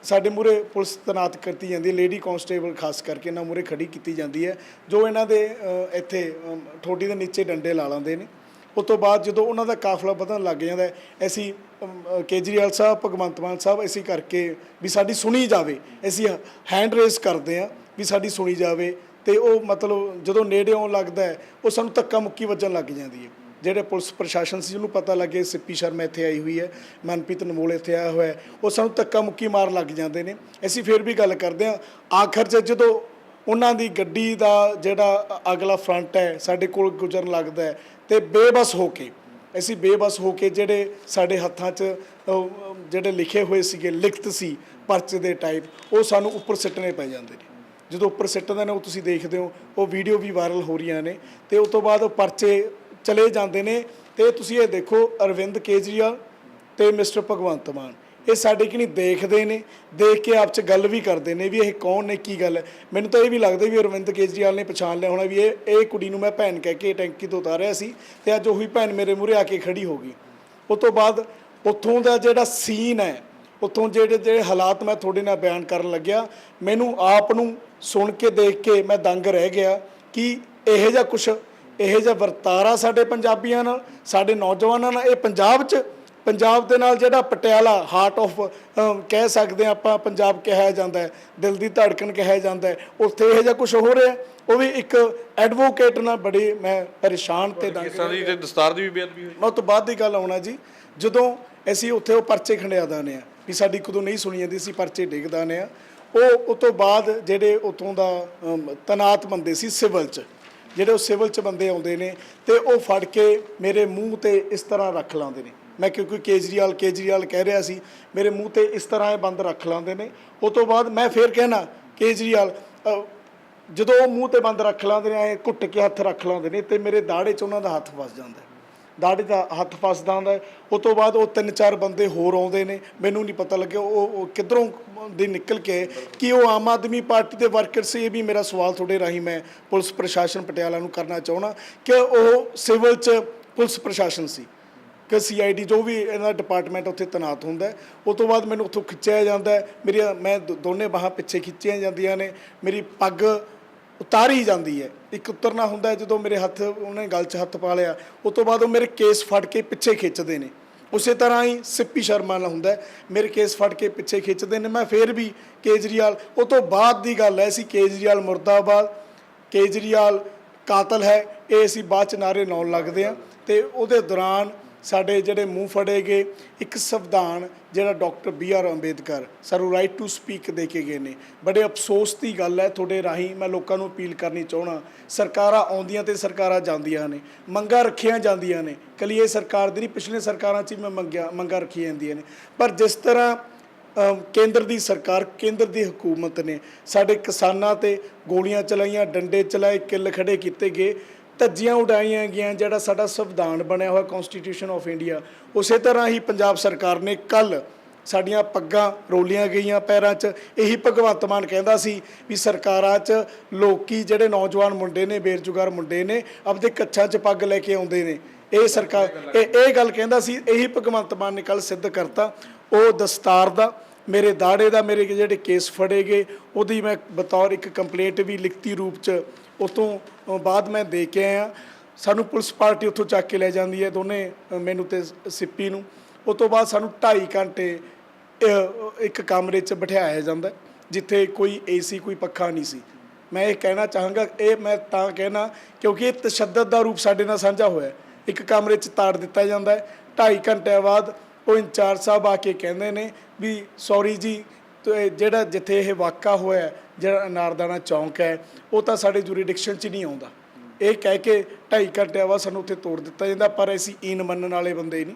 ਸਾਡੇ ਮੂਰੇ ਪੁਲਿਸ ਤੈਨਾਤ ਕਰਤੀ ਜਾਂਦੀ ਹੈ, ਲੇਡੀ ਕਾਂਸਟੇਬਲ ਖਾਸ ਕਰਕੇ ਇਹਨਾਂ ਮੂਰੇ ਖੜੀ ਕੀਤੀ ਜਾਂਦੀ ਹੈ, ਜੋ ਇਹਨਾਂ ਦੇ ਇੱਥੇ ਠੋਡੀ ਦੇ ਨੀਚੇ ਡੰਡੇ ਲਾ ਲਾਉਂਦੇ ਨੇ। ਉਸ ਤੋਂ ਬਾਅਦ ਜਦੋਂ ਉਹਨਾਂ ਦਾ ਕਾਫਲਾ ਵਧਣ ਲੱਗ ਜਾਂਦਾ ਅਸੀਂ ਕੇਜਰੀਵਾਲ ਸਾਹਿਬ, ਭਗਵੰਤ ਮਾਨ ਸਾਹਿਬ ਅਸੀਂ ਕਰਕੇ ਵੀ ਸਾਡੀ ਸੁਣੀ ਜਾਵੇ ਅਸੀਂ ਹੈਂਡ ਰੇਸ ਕਰਦੇ ਹਾਂ ਵੀ ਸਾਡੀ ਸੁਣੀ ਜਾਵੇ ਤੇ ਉਹ ਮਤਲਬ ਜਦੋਂ ਨੇੜੇ ਆਉਣ ਲੱਗਦਾ ਉਹ ਸਾਨੂੰ ਧੱਕਾ ਮੁੱਕੀ ਵੱਜਣ ਲੱਗ ਜਾਂਦੀ ਹੈ। ਜਿਹੜੇ ਪੁਲਿਸ ਪ੍ਰਸ਼ਾਸਨ ਸੀ, ਉਹਨੂੰ ਪਤਾ ਲੱਗੇ ਸਿੱਪੀ ਸ਼ਰਮਾ ਇੱਥੇ ਆਈ ਹੋਈ ਹੈ, ਮਨਪ੍ਰੀਤ ਨਮੋਲ ਇੱਥੇ ਆਇਆ ਹੋਇਆ ਉਹ ਸਾਨੂੰ ਧੱਕਾ ਮੁੱਕੀ ਮਾਰ ਲੱਗ ਜਾਂਦੇ ਨੇ। ਅਸੀਂ ਫਿਰ ਵੀ ਗੱਲ ਕਰਦੇ ਹਾਂ। ਆਖਰ 'ਚ ਜਦੋਂ ਉਹਨਾਂ ਦੀ ਗੱਡੀ ਦਾ ਜਿਹੜਾ ਅਗਲਾ ਫਰੰਟ ਹੈ, ਸਾਡੇ ਕੋਲ ਗੁਜ਼ਰਨ ਲੱਗਦਾ ਹੈ ਤੇ ਬੇਬਸ ਹੋ ਕੇ, ਅਸੀਂ ਬੇਬਸ ਹੋ ਕੇ ਜਿਹੜੇ ਸਾਡੇ ਹੱਥਾਂ 'ਚ ਜਿਹੜੇ ਲਿਖੇ ਹੋਏ ਸੀਗੇ, ਲਿਖਤ ਸੀ, ਪਰਚੇ ਦੇ ਟਾਈਪ ਉਹ ਸਾਨੂੰ ਉੱਪਰ ਸਿੱਟਣੇ ਪੈ ਜਾਂਦੇ ਨੇ। ਜਦੋਂ ਉੱਪਰ ਸਿੱਟਦੇ ਨੇ, ਉਹ ਤੁਸੀਂ ਦੇਖਦੇ ਹੋ, ਉਹ ਵੀਡੀਓ ਵੀ ਵਾਇਰਲ ਹੋ ਰਹੀਆਂ ਨੇ ਤੇ ਉਸ ਤੋਂ ਬਾਅਦ ਉਹ ਪਰਚੇ ਚਲੇ ਜਾਂਦੇ ਨੇ ਤੇ ਤੁਸੀਂ ਇਹ ਦੇਖੋ ਅਰਵਿੰਦ ਕੇਜਰੀਵਾਲ ਤੇ ਮਿਸਟਰ ਭਗਵੰਤ ਮਾਨ। ਇਹ ਸਾਡੇ ਕਿ ਨਹੀਂ ਦੇਖਦੇ ਨੇ, ਦੇਖ ਕੇ ਆਪ ਚ ਗੱਲ ਵੀ ਕਰਦੇ ਨੇ ਵੀ ਇਹ ਕੌਣ ਨੇ, ਕੀ ਗੱਲ ਹੈ। ਮੈਨੂੰ ਤਾਂ ਇਹ ਵੀ ਲੱਗਦਾ ਵੀ ਅਰਵਿੰਦ ਕੇਜਰੀਵਾਲ ਨੇ ਪਛਾਣ ਲਿਆ ਹੋਣਾ ਵੀ ਇਹ ਇਹ ਕੁੜੀ ਨੂੰ ਮੈਂ ਭੈਣ ਕਹਿ ਕੇ ਟੈਂਕੀ ਤੋਂ ਉਤਾਰਿਆ ਸੀ ਤੇ ਅੱਜ ਉਹੀ ਭੈਣ ਮੇਰੇ ਮੂਹਰੇ ਆ ਕੇ ਖੜੀ ਹੋ ਗਈ। ਉਸ ਤੋਂ ਬਾਅਦ ਉੱਥੋਂ ਦਾ ਜਿਹੜਾ ਸੀਨ ਹੈ, ਉੱਥੋਂ ਜਿਹੜੇ ਜਿਹੜੇ ਹਾਲਾਤ ਮੈਂ ਤੁਹਾਡੇ ਨਾਲ ਬਿਆਨ ਕਰਨ ਲੱਗਿਆ, ਮੈਨੂੰ ਆਪ ਨੂੰ ਸੁਣ ਕੇ ਦੇਖ ਕੇ ਮੈਂ ਦੰਗ ਰਹਿ ਗਿਆ ਕਿ ਇਹੋ ਜਿਹਾ ਕੁਛ ਇਹੋ ਜਿਹਾ ਵਰਤਾਰਾ ਸਾਡੇ ਪੰਜਾਬੀਆਂ ਨਾਲ ਸਾਡੇ ਨੌਜਵਾਨਾਂ ਨਾਲ ਇਹ ਪੰਜਾਬ 'ਚ ਪੰਜਾਬ ਦੇ ਨਾਲ ਜਿਹੜਾ ਪਟਿਆਲਾ ਹਾਰਟ ਆਫ ਕਹਿ ਸਕਦੇ ਹਾਂ ਆਪਾਂ ਪੰਜਾਬ ਕਿਹਾ ਜਾਂਦਾ ਹੈ ਦਿਲ ਦੀ ਧੜਕਣ ਕਿਹਾ ਜਾਂਦਾ ਹੈ ਉੱਥੇ ਇਹੋ ਜਿਹਾ ਕੁਝ ਹੋ ਰਿਹਾ। ਉਹ ਵੀ ਇੱਕ ਐਡਵੋਕੇਟ ਨਾਲ ਬੜੀ ਮੈਂ ਪਰੇਸ਼ਾਨ ਤੇ ਦੰਗ ਕੇਸਾਂ ਦੀ ਤੇ ਦਸਤਾਰ ਦੀ ਵੀ ਬੇਅਦਬੀ ਹੋਈ ਮੈਂ ਉਹ ਤੋਂ ਬਾਅਦ ਦੀ ਗੱਲ ਆਉਣਾ ਜੀ ਜਦੋਂ ਅਸੀਂ ਉੱਥੇ ਉਹ ਪਰਚੇ ਖੰਡਿਆ ਦਾਨੇ ਆ ਵੀ ਸਾਡੀ ਕਦੋਂ ਨਹੀਂ ਸੁਣੀ ਜਾਂਦੀ ਸੀ ਪਰਚੇ ਡਿੱਗਦਾਨੇ ਆ ਉਹ ਉਸ ਤੋਂ ਬਾਅਦ ਜਿਹੜੇ ਉਤੋਂ ਦਾ ਤੈਨਾਤ ਬੰਦੇ ਸੀ ਸਿਵਲ 'ਚ ਜਿਹੜੇ ਉਹ ਸਿਵਲ 'ਚ ਬੰਦੇ ਆਉਂਦੇ ਨੇ ਤੇ ਉਹ ਫੜ ਕੇ ਮੇਰੇ ਮੂੰਹ ਤੇ ਇਸ ਤਰ੍ਹਾਂ ਰੱਖ ਲਾਉਂਦੇ ਨੇ। ਮੈਂ ਕਿਉਂਕਿ ਕੇਜਰੀਵਾਲ ਕੇਜਰੀਵਾਲ ਕਹਿ ਰਿਹਾ ਸੀ, ਮੇਰੇ ਮੂੰਹ ਤੇ ਇਸ ਤਰ੍ਹਾਂ ਇਹ ਬੰਦ ਰੱਖ ਲਾਉਂਦੇ ਨੇ। ਉਸ ਤੋਂ ਬਾਅਦ ਮੈਂ ਫੇਰ ਕਹਿਣਾ, ਕੇਜਰੀਵਾਲ ਜਦੋਂ ਉਹ ਮੂੰਹ ਤੇ ਬੰਦ ਰੱਖ ਲਾਉਂਦੇ ਨੇ, ਐ ਘੁੱਟ ਕੇ ਹੱਥ ਰੱਖ ਲਾਉਂਦੇ ਨੇ ਤੇ ਮੇਰੇ ਦਾੜੇ 'ਚ ਉਹਨਾਂ ਦਾ ਹੱਥ ਫਸ ਜਾਂਦਾ ਦਾੜੇ ਦਾ ਹੱਥ ਫਸਦਾ ਹੁੰਦਾ ਹੈ। ਉਸ ਤੋਂ ਬਾਅਦ ਉਹ ਤਿੰਨ ਚਾਰ ਬੰਦੇ ਹੋਰ ਆਉਂਦੇ ਨੇ। ਮੈਨੂੰ ਨਹੀਂ ਪਤਾ ਲੱਗਿਆ ਉਹ ਉਹ ਕਿੱਧਰੋਂ ਦੇ ਨਿਕਲ ਕੇ ਕਿ ਉਹ ਆਮ ਆਦਮੀ ਪਾਰਟੀ ਦੇ ਵਰਕਰ ਸੀ, ਇਹ ਵੀ ਮੇਰਾ ਸਵਾਲ ਤੁਹਾਡੇ ਰਾਹੀਂ ਮੈਂ ਪੁਲਿਸ ਪ੍ਰਸ਼ਾਸਨ ਪਟਿਆਲਾ ਨੂੰ ਕਰਨਾ ਚਾਹਣਾ ਕਿ ਉਹ ਸਿਵਲ 'ਚ ਪੁਲਿਸ ਪ੍ਰਸ਼ਾਸਨ ਸੀ। ਕਿ ਸੀਆਈਡੀ ਜੋ ਵੀ ਇਹਨਾਂ ਡਿਪਾਰਟਮੈਂਟ ਉੱਥੇ ਤੈਨਾਤ ਹੁੰਦਾ ਹੈ। ਉਸ ਤੋਂ ਬਾਅਦ ਮੈਨੂੰ ਉੱਥੋਂ ਖਿੱਚਿਆ ਜਾਂਦਾ ਹੈ। ਮੇਰੀ ਮੈਂ ਦੋ- ਦੋਨੇ ਬਾਹਾਂ ਪਿੱਛੇ ਖਿੱਚੀਆਂ ਜਾਂਦੀਆਂ ਨੇ। ਮੇਰੀ ਪੱਗ ਉਤਾਰੀ ਜਾਂਦੀ ਹੈ। ਇੱਕ ਉਤਰਨਾ ਹੁੰਦਾ ਜਦੋਂ ਮੇਰੇ ਹੱਥ, ਉਹਨੇ ਗਲ 'ਚ ਹੱਥ ਪਾ ਲਿਆ ਉਸ ਤੋਂ ਬਾਅਦ ਉਹ ਮੇਰੇ ਕੇਸ ਫੜ ਕੇ ਪਿੱਛੇ ਖਿੱਚਦੇ ਨੇ। ਉਸੇ ਤਰ੍ਹਾਂ ਹੀ ਸਿੱਪੀ ਸ਼ਰਮਾ ਨਾਲ ਹੁੰਦਾ ਮੇਰੇ ਕੇਸ ਫੜ ਕੇ ਪਿੱਛੇ ਖਿੱਚਦੇ ਨੇ। ਮੈਂ ਫੇਰ ਵੀ ਕੇਜਰੀਵਾਲ, ਉਹ ਤੋਂ ਬਾਅਦ ਦੀ ਗੱਲ ਹੈ ਸੀ ਕੇਜਰੀਵਾਲ ਮੁਰਦਾਬਾਦ, ਕੇਜਰੀਵਾਲ ਕਾਤਲ ਹੈ, ਇਹ ਅਸੀਂ ਬਾਅਦ ਚ ਨਾਰੇ ਲਾਉਣ ਲੱਗਦੇ ਆ ਤੇ ਉਹਦੇ ਦੌਰਾਨ ਸਾਡੇ ਜਿਹੜੇ ਮੂੰਹ ਫੜੇ ਗਏ, ਇੱਕ ਸੰਵਿਧਾਨ ਜਿਹੜਾ ਡਾਕਟਰ ਬੀ ਆਰ ਅੰਬੇਦਕਰ ਸਾਨੂੰ ਰਾਈਟ ਟੂ ਸਪੀਕ ਦੇ ਕੇ ਗਏ ਨੇ। ਬੜੇ ਅਫਸੋਸ ਦੀ ਗੱਲ ਹੈ, ਤੁਹਾਡੇ ਰਾਹੀਂ ਮੈਂ ਲੋਕਾਂ ਨੂੰ ਅਪੀਲ ਕਰਨੀ ਚਾਹਣਾ ਸਰਕਾਰਾਂ ਆਉਂਦੀਆਂ ਤੇ ਸਰਕਾਰਾਂ ਜਾਂਦੀਆਂ ਨੇ, ਮੰਗਾਂ ਰੱਖੀਆਂ ਜਾਂਦੀਆਂ ਨੇ। ਕਲੀ ਇਹ ਸਰਕਾਰ ਦੀ ਨਹੀਂ, ਪਿਛਲੇ ਸਰਕਾਰਾਂ 'ਚ ਹੀ ਮੈਂ ਮੰਗਿਆ, ਮੰਗਾਂ ਰੱਖੀਆਂ ਜਾਂਦੀਆਂ ਨੇ। ਪਰ ਜਿਸ ਤਰ੍ਹਾਂ ਕੇਂਦਰ ਦੀ ਸਰਕਾਰ, ਕੇਂਦਰ ਦੀ ਹਕੂਮਤ ਨੇ ਸਾਡੇ ਕਿਸਾਨਾਂ ਤੇ ਗੋਲੀਆਂ ਚਲਾਈਆਂ, ਡੰਡੇ ਚਲਾਏ, ਕਿੱਲ ਖੜੇ ਕੀਤੇ ਗਏ। ਧੱਜੀਆਂ ਉਡਾਈਆਂ ਗਈਆਂ, ਜਿਹੜਾ ਸਾਡਾ ਸੰਵਿਧਾਨ ਬਣਿਆ ਹੋਇਆ ਕਨਸਟੀਟਿਊਸ਼ਨ ਆਫ ਇੰਡੀਆ ਉਸੇ ਤਰ੍ਹਾਂ ਹੀ ਪੰਜਾਬ ਸਰਕਾਰ ਨੇ ਕੱਲ ਸਾਡੀਆਂ ਪੱਗਾਂ ਰੋਲੀਆਂ ਗਈਆਂ ਪੈਰਾਂ 'ਚ। ਇਹੀ ਭਗਵੰਤ ਮਾਨ ਕਹਿੰਦਾ ਸੀ ਵੀ ਸਰਕਾਰਾਂ 'ਚ ਲੋਕੀ ਜਿਹੜੇ ਨੌਜਵਾਨ ਮੁੰਡੇ ਨੇ, ਬੇਰੁਜ਼ਗਾਰ ਮੁੰਡੇ ਨੇ, ਆਪਦੇ ਕੱਛਾਂ 'ਚ ਪੱਗ ਲੈ ਕੇ ਆਉਂਦੇ ਨੇ। ਇਹ ਸਰਕਾਰ, ਇਹ ਇਹ ਗੱਲ ਕਹਿੰਦਾ ਸੀ, ਇਹੀ ਭਗਵੰਤ ਮਾਨ ਨੇ ਕੱਲ ਸਿੱਧ ਕਰਤਾ, ਉਹ ਦਸਤਾਰ ਦਾ। ਮੇਰੇ ਦਾੜੇ ਦਾ ਮੇਰੇ ਜਿਹੜੇ ਕੇਸ ਫੜੇ ਗਏ, ਉਹਦੀ ਮੈਂ ਬਤੌਰ ਇੱਕ ਕੰਪਲੇਂਟ ਵੀ ਲਿਖਤੀ ਰੂਪ ਚ ਉਤੋਂ ਬਾਅਦ ਮੈਂ ਦੇ ਕੇ ਆਇਆ। ਸਾਨੂੰ ਪੁਲਿਸ ਪਾਰਟੀ ਉੱਥੋਂ ਚੱਕ ਕੇ ਲੈ ਜਾਂਦੀ ਹੈ ਦੋਨੇ ਮੈਨੂੰ ਤੇ ਸਿੱਪੀ ਨੂੰ। ਉਸ ਤੋਂ ਬਾਅਦ ਸਾਨੂੰ 2.5 ਘੰਟੇ ਇੱਕ ਕਮਰੇ 'ਚ ਬਿਠਾਇਆ ਜਾਂਦਾ, ਜਿੱਥੇ ਕੋਈ ਏਸੀ, ਕੋਈ ਪੱਖਾ ਨਹੀਂ ਸੀ। ਮੈਂ ਇਹ ਕਹਿਣਾ ਚਾਹਾਂਗਾ, ਇਹ ਮੈਂ ਤਾਂ ਕਹਿਣਾ, ਕਿਉਂਕਿ ਇਹ ਤਸ਼ੱਦਦ ਦਾ ਰੂਪ ਸਾਡੇ ਨਾਲ ਸਾਂਝਾ ਹੋਇਆ ਇੱਕ ਕਮਰੇ 'ਚ ਤਾੜ ਦਿੱਤਾ ਜਾਂਦਾ ਹੈ। 2.5 ਘੰਟਿਆਂ ਬਾਅਦ ਉਹ ਇੰਚਾਰਜ ਸਾਹਿਬ ਆ ਕੇ ਕਹਿੰਦੇ ਨੇ ਵੀ ਸੌਰੀ ਜੀ ਜਿਹੜਾ ਜਿੱਥੇ ਇਹ ਵਾਕਾ ਹੋਇਆ ਜਿਹੜਾ ਅਨਾਰਦਾਨਾ ਚੌਂਕ ਹੈ, ਉਹ ਤਾਂ ਸਾਡੇ ਜੁਰੀਡਿਕਸ਼ਨ 'ਚ ਨਹੀਂ ਆਉਂਦਾ। ਇਹ ਕਹਿ ਕੇ ਢਾਈ ਘੰਟਿਆਂ ਬਾਅਦ ਸਾਨੂੰ ਉੱਥੇ ਤੋੜ ਦਿੱਤਾ ਜਾਂਦਾ, ਪਰ ਅਸੀਂ ਈਨ ਮੰਨਣ ਵਾਲੇ ਬੰਦੇ ਨਹੀਂ।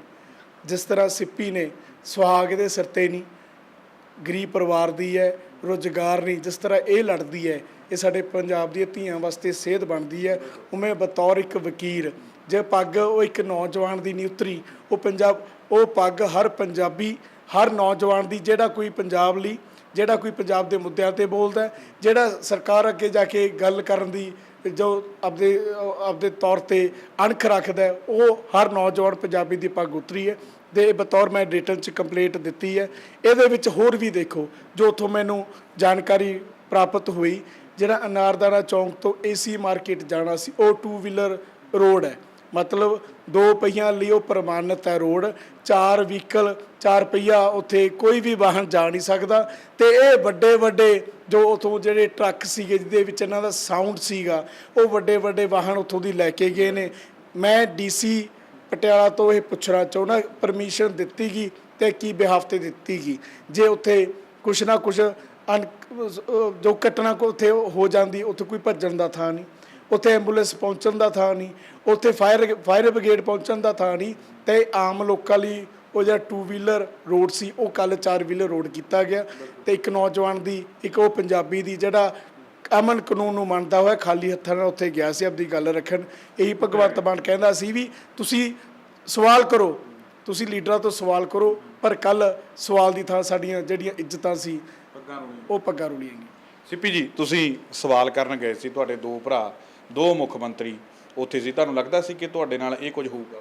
ਜਿਸ ਤਰ੍ਹਾਂ ਸਿੱਪੀ ਨੇ, ਸੁਹਾਗ ਦੇ ਸਿਰ ਤੇ ਨਹੀਂ, ਗਰੀਬ ਪਰਿਵਾਰ ਦੀ ਹੈ, ਰੁਜ਼ਗਾਰ ਨਹੀਂ, ਜਿਸ ਤਰ੍ਹਾਂ ਇਹ ਲੜਦੀ ਹੈ, ਇਹ ਸਾਡੇ ਪੰਜਾਬ ਦੀਆਂ ਧੀਆਂ ਵਾਸਤੇ ਸੇਧ ਬਣਦੀ ਹੈ, ਉਵੇਂ ਬਤੌਰ ਇੱਕ ਵਕੀਲ, ਜੇ ਪੱਗ ਉਹ ਇੱਕ ਨੌਜਵਾਨ ਦੀ ਨਹੀਂ ਉਤਰੀ, ਉਹ ਪੰਜਾਬ ਉਹ ਪੱਗ ਹਰ ਪੰਜਾਬੀ, ਹਰ ਨੌਜਵਾਨ ਦੀ, ਜਿਹੜਾ ਕੋਈ ਪੰਜਾਬ ਲਈ, ਜਿਹੜਾ ਕੋਈ ਪੰਜਾਬ ਦੇ ਮੁੱਦਿਆਂ ਤੇ ਬੋਲਦਾ ਜਿਹੜਾ ਸਰਕਾਰ ਅੱਗੇ ਜਾ ਕੇ ਗੱਲ ਕਰਨ ਦੀ, ਜੋ ਆਪਦੇ ਆਪਦੇ ਤੌਰ ਤੇ ਅਣਖ ਰੱਖਦਾ ਉਹ ਹਰ ਨੌਜਵਾਨ ਪੰਜਾਬੀ ਦੀ ਪੱਗ ਉਤਰੀ ਹੈ। ਦੇ ਬਤੌਰ ਮੈਂ ਰਿਟਰਨ ਚ ਕੰਪਲੀਟ ਦਿੱਤੀ ਹੈ। ਇਹਦੇ ਵਿੱਚ ਹੋਰ ਵੀ ਦੇਖੋ, ਜੋ ਉਥੋਂ ਮੈਨੂੰ ਜਾਣਕਾਰੀ ਪ੍ਰਾਪਤ ਹੋਈ, ਜਿਹੜਾ ਅਨਾਰਦਾਨਾ ਚੌਂਕ ਤੋਂ ਏਸੀ ਮਾਰਕੀਟ ਜਾਣਾ ਸੀ, ਉਹ ਟੂ ਵੀਲਰ ਰੋਡ ਹੈ। ਮਤਲਬ ਦੋ ਪਹੀਆਂ ਲਈ ਉਹ ਪ੍ਰਮਾਣਿਤ ਹੈ ਰੋਡ, ਚਾਰ ਵਹੀਕਲ, ਚਾਰ ਪਹੀਆ, ਉੱਥੇ ਕੋਈ ਵੀ ਵਾਹਨ ਜਾ ਨਹੀਂ ਸਕਦਾ। ਤੇ ਇਹ ਵੱਡੇ ਵੱਡੇ ਜੋ ਉਥੋਂ ਜਿਹੜੇ ਟਰੱਕ ਸੀਗੇ, ਜਿਹਦੇ ਵਿੱਚ ਇਹਨਾਂ ਦਾ ਸਾਊਂਡ ਸੀਗਾ, ਉਹ ਵੱਡੇ ਵੱਡੇ ਵਾਹਨ ਉਥੋਂ ਦੀ ਲੈ ਕੇ ਗਏ ਨੇ। ਮੈਂ ਡੀਸੀ ਪਟਿਆਲਾ ਤੋਂ ਇਹ ਪੁੱਛਣਾ ਚਾਹੁੰਦਾ ਪਰਮਿਸ਼ਨ ਦਿੱਤੀ ਗਈ ਤੇ ਕੀ ਬਿਹਾਫ ਦਿੱਤੀ ਗਈ? ਜੇ ਉੱਥੇ ਕੁਛ ਨਾ ਕੁਛ ਅਨ ਜੋ ਘਟਨਾ ਕੋ ਉੱਥੇ ਹੋ ਜਾਂਦੀ, ਉੱਥੇ ਕੋਈ ਭੱਜਣ ਦਾ ਥਾਂ ਨਹੀਂ। ਉੱਥੇ ਐਂਬੂਲੈਂਸ ਪਹੁੰਚਣ ਦਾ ਥਾਂ ਨਹੀਂ, ਉੱਥੇ ਫਾਇਰ ਫਾਇਰ ਬ੍ਰਿਗੇਡ ਪਹੁੰਚਣ ਦਾ ਥਾਂ ਨਹੀਂ ਤੇ ਆਮ ਲੋਕਾਂ ਲਈ ਉਹ ਜਿਹੜਾ ਟੂ ਵੀਲਰ ਰੋਡ ਸੀ, ਉਹ ਕੱਲ ਚਾਰ ਵੀਲਰ ਰੋਡ ਕੀਤਾ ਗਿਆ ਤੇ ਇੱਕ ਨੌਜਵਾਨ ਦੀ, ਇੱਕ ਉਹ ਪੰਜਾਬੀ ਦੀ ਜਿਹੜਾ ਅਮਨ ਕਾਨੂੰਨ ਨੂੰ ਮੰਨਦਾ ਹੋਇਆ ਖਾਲੀ ਹੱਥਾਂ ਨਾਲ ਉੱਥੇ ਗਿਆ ਸੀ, ਆਪਦੀ ਗੱਲ ਰੱਖਣ। ਇਹੀ ਭਗਵੰਤ ਮਾਨ ਕਹਿੰਦਾ ਸੀ ਵੀ ਤੁਸੀਂ ਸਵਾਲ ਕਰੋ, ਤੁਸੀਂ ਲੀਡਰਾਂ ਤੋਂ ਸਵਾਲ ਕਰੋ, ਪਰ ਕੱਲ ਸਵਾਲ ਦੀ ਥਾਂ ਸਾਡੀਆਂ ਜਿਹੜੀਆਂ ਇੱਜ਼ਤਾਂ ਸੀ, ਉਹ ਪੱਗਾਂ ਰੁਲੀਆਂ ਸਿੱਪੀ ਜੀ, ਤੁਸੀਂ ਸਵਾਲ ਕਰਨ ਗਏ ਸੀ, ਤੁਹਾਡੇ ਦੋ ਭਰਾ ਦੋ ਮੁੱਖ ਮੰਤਰੀ ਉੱਥੇ ਸੀ। ਤੁਹਾਨੂੰ ਲੱਗਦਾ ਸੀ ਕਿ ਤੁਹਾਡੇ ਨਾਲ ਇਹ ਕੁਝ ਹੋਊਗਾ?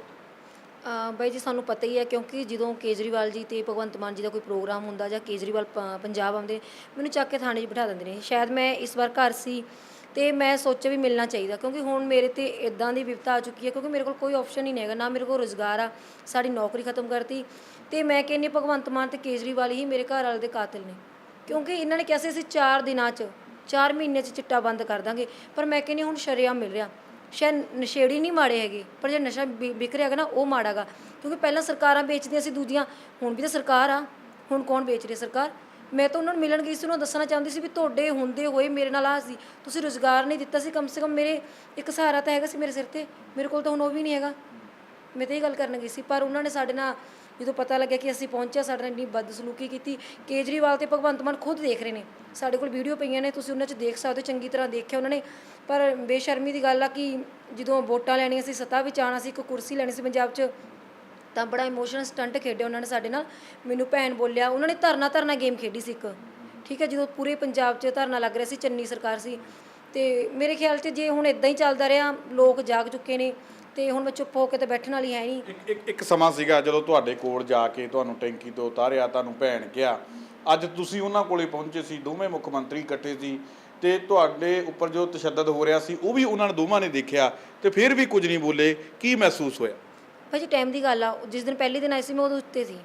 ਬਾਈ ਜੀ, ਸਾਨੂੰ ਪਤਾ ਹੀ ਹੈ ਕਿਉਂਕਿ ਜਦੋਂ ਕੇਜਰੀਵਾਲ ਜੀ ਤੇ ਭਗਵੰਤ ਮਾਨ ਜੀ ਦਾ ਕੋਈ ਪ੍ਰੋਗਰਾਮ ਹੁੰਦਾ ਜਾਂ ਕੇਜਰੀਵਾਲ ਪ- ਪੰਜਾਬ ਆਉਂਦੇ, ਮੈਨੂੰ ਚੱਕ ਕੇ ਥਾਣੇ 'ਚ ਬਿਠਾ ਦਿੰਦੇ ਨੇ। ਸ਼ਾਇਦ ਮੈਂ ਇਸ ਵਾਰ ਘਰ ਸੀ ਤੇ ਮੈਂ ਸੋਚਿਆ ਵੀ ਮਿਲਣਾ ਚਾਹੀਦਾ ਕਿਉਂਕਿ ਹੁਣ ਮੇਰੇ ਤੇ ਇਦਾਂ ਦੀ ਵਿਪਤਾ ਆ ਚੁੱਕੀ ਹੈ ਕਿਉਂਕਿ ਮੇਰੇ ਕੋਲ ਕੋਈ ਆਪਸ਼ਨ ਹੀ ਨਹੀਂ ਹੈਗਾ। ਨਾ ਮੇਰੇ ਕੋਲ ਰੋਜ਼ਗਾਰ ਆ, ਸਾਡੀ ਨੌਕਰੀ ਖਤਮ ਕਰਤੀ ਤੇ ਮੈਂ ਕਹਿੰਨੀ ਭਗਵੰਤ ਮਾਨ ਤੇ ਕੇਜਰੀਵਾਲ ਹੀ ਮੇਰੇ ਘਰ ਵਾਲੇ ਦੇ ਕਾਤਲ ਨੇ। ਕਿਉਂਕਿ ਇਹਨਾਂ ਨੇ ਕਿਹਾ ਸੀ ਅਸੀਂ 4 ਦਿਨਾਂ 'ਚ 4 ਮਹੀਨੇ 'ਚ ਚਿੱਟਾ ਬੰਦ ਕਰ ਦਾਂਗੇ। ਪਰ ਮੈਂ ਕਹਿੰਦੀ ਹੁਣ ਸ਼ਰੇਆਮ ਮਿਲ ਰਿਹਾ। ਸ਼ਾਇਦ ਨਸ਼ੇੜੀ ਨਹੀਂ ਮਾੜੇ ਹੈਗੇ, ਪਰ ਜੇ ਨਸ਼ਾ ਵਿ- ਵਿਕ ਰਿਹਾ ਹੈਗਾ ਨਾ, ਉਹ ਮਾੜਾਗਾ ਕਿਉਂਕਿ ਪਹਿਲਾਂ ਸਰਕਾਰਾਂ ਵੇਚਦੀਆਂ ਸੀ ਦੂਜੀਆਂ, ਹੁਣ ਵੀ ਤਾਂ ਸਰਕਾਰ ਆ। ਹੁਣ ਕੌਣ ਵੇਚ ਰਿਹਾ ਸਰਕਾਰ? ਮੈਂ ਤਾਂ ਉਹਨਾਂ ਨੂੰ ਮਿਲਣ ਗਈ ਸੀ, ਉਹਨਾਂ ਨੂੰ ਦੱਸਣਾ ਚਾਹੁੰਦੀ ਸੀ ਵੀ ਤੁਹਾਡੇ ਹੁੰਦੇ ਹੋਏ ਮੇਰੇ ਨਾਲ ਆ ਸੀ। ਤੁਸੀਂ ਰੋਜ਼ਗਾਰ ਨਹੀਂ ਦਿੱਤਾ ਸੀ, ਕਮ ਸੇ ਕਮ ਮੇਰੇ ਇੱਕ ਸਹਾਰਾ ਤਾਂ ਹੈਗਾ ਸੀ ਮੇਰੇ ਸਿਰ ਤੇ। ਮੇਰੇ ਕੋਲ ਤਾਂ ਹੁਣ ਉਹ ਵੀ ਨਹੀਂ ਹੈਗਾ। ਮੈਂ ਤਾਂ ਇਹ ਗੱਲ ਕਰਨ ਗਈ ਸੀ, ਪਰ ਉਹਨਾਂ ਨੇ ਸਾਡੇ ਨਾਲ ਜਦੋਂ ਪਤਾ ਲੱਗਿਆ ਕਿ ਅਸੀਂ ਪਹੁੰਚਿਆ, ਸਾਡੇ ਨਾਲ ਇੰਨੀ ਬਦਸਲੂਕੀ ਕੀਤੀ, ਕੇਜਰੀਵਾਲ ਤੇ ਭਗਵੰਤ ਮਾਨ ਖੁਦ ਦੇਖ ਰਹੇ ਨੇ। ਸਾਡੇ ਕੋਲ ਵੀਡੀਓ ਪਈਆਂ ਨੇ, ਤੁਸੀਂ ਉਹਨਾਂ 'ਚ ਦੇਖ ਸਕਦੇ ਹੋ, ਚੰਗੀ ਤਰ੍ਹਾਂ ਦੇਖਿਆ ਉਹਨਾਂ ਨੇ। ਪਰ ਬੇਸ਼ਰਮੀ ਦੀ ਗੱਲ ਆ ਕਿ ਜਦੋਂ ਵੋਟਾਂ ਲੈਣੀਆਂ ਸੀ, ਸੱਤਾ ਵਿੱਚ ਆਉਣਾ ਸੀ, ਇੱਕ ਕੁਰਸੀ ਲੈਣੀ ਸੀ ਪੰਜਾਬ 'ਚ, ਤਾਂ ਬੜਾ ਇਮੋਸ਼ਨਲ ਸਟੰਟ ਖੇਡਿਆ ਉਹਨਾਂ ਨੇ ਸਾਡੇ ਨਾਲ। ਮੈਨੂੰ ਭੈਣ ਬੋਲਿਆ, ਉਹਨਾਂ ਨੇ ਧਰਨਾ ਧਰਨਾ ਗੇਮ ਖੇਡੀ ਸੀ ਇੱਕ। ਠੀਕ ਹੈ, ਜਦੋਂ ਪੂਰੇ ਪੰਜਾਬ 'ਚ ਧਰਨਾ ਲੱਗ ਰਿਹਾ ਸੀ, ਚੰਨੀ ਸਰਕਾਰ ਸੀ। ਤੇ ਮੇਰੇ ਖਿਆਲ 'ਚ ਜੇ ਹੁਣ ਇਦਾਂ ਹੀ ਚੱਲਦਾ ਰਿਹਾ, ਲੋਕ ਜਾਗ ਚੁੱਕੇ ਨੇ। ਤੇ ਹੁਣ ਮੈਂ ਚੁੱਪ ਹੋ ਕੇ ਤਾਂ ਬੈਠਣ ਵਾਲੀ ਹੈ ਨਹੀਂ ਇੱਕ ਇੱਕ ਇੱਕ ਸਮਾਂ ਸੀਗਾ ਜਦੋਂ ਤੁਹਾਡੇ ਕੋਲ ਜਾ ਕੇ ਤੁਹਾਨੂੰ ਟੈਂਕੀ ਤੋਂ ਉਤਾਰਿਆ ਤੁਹਾਨੂੰ ਭੈਣ ਕਿਹਾ। ਅੱਜ ਤੁਸੀਂ ਉਹਨਾਂ ਕੋਲੇ ਪਹੁੰਚੇ ਸੀ ਦੋਵੇਂ ਮੁੱਖ ਮੰਤਰੀ ਇਕੱਠੇ ਸੀ ਤੇ ਤੁਹਾਡੇ ਉੱਪਰ ਜੋ ਤਸ਼ੱਦਦ ਹੋ ਰਿਹਾ ਸੀ ਉਹ ਵੀ ਉਹਨਾਂ ਨੇ ਦੋਵਾਂ ਨੇ ਦੇਖਿਆ ਤੇ ਫਿਰ ਵੀ ਕੁਝ ਨਹੀਂ ਬੋਲੇ। ਕੀ ਮਹਿਸੂਸ ਹੋਇਆ? ਭਾਜੀ ਟਾਈਮ ਦੀ ਗੱਲ ਆ। ਜਿਸ ਦਿਨ ਪਹਿਲੇ ਦਿਨ ਆਈ ਸੀ ਮੈਂ ਉਹਦੇ ਉੱਤੇ ਸੀ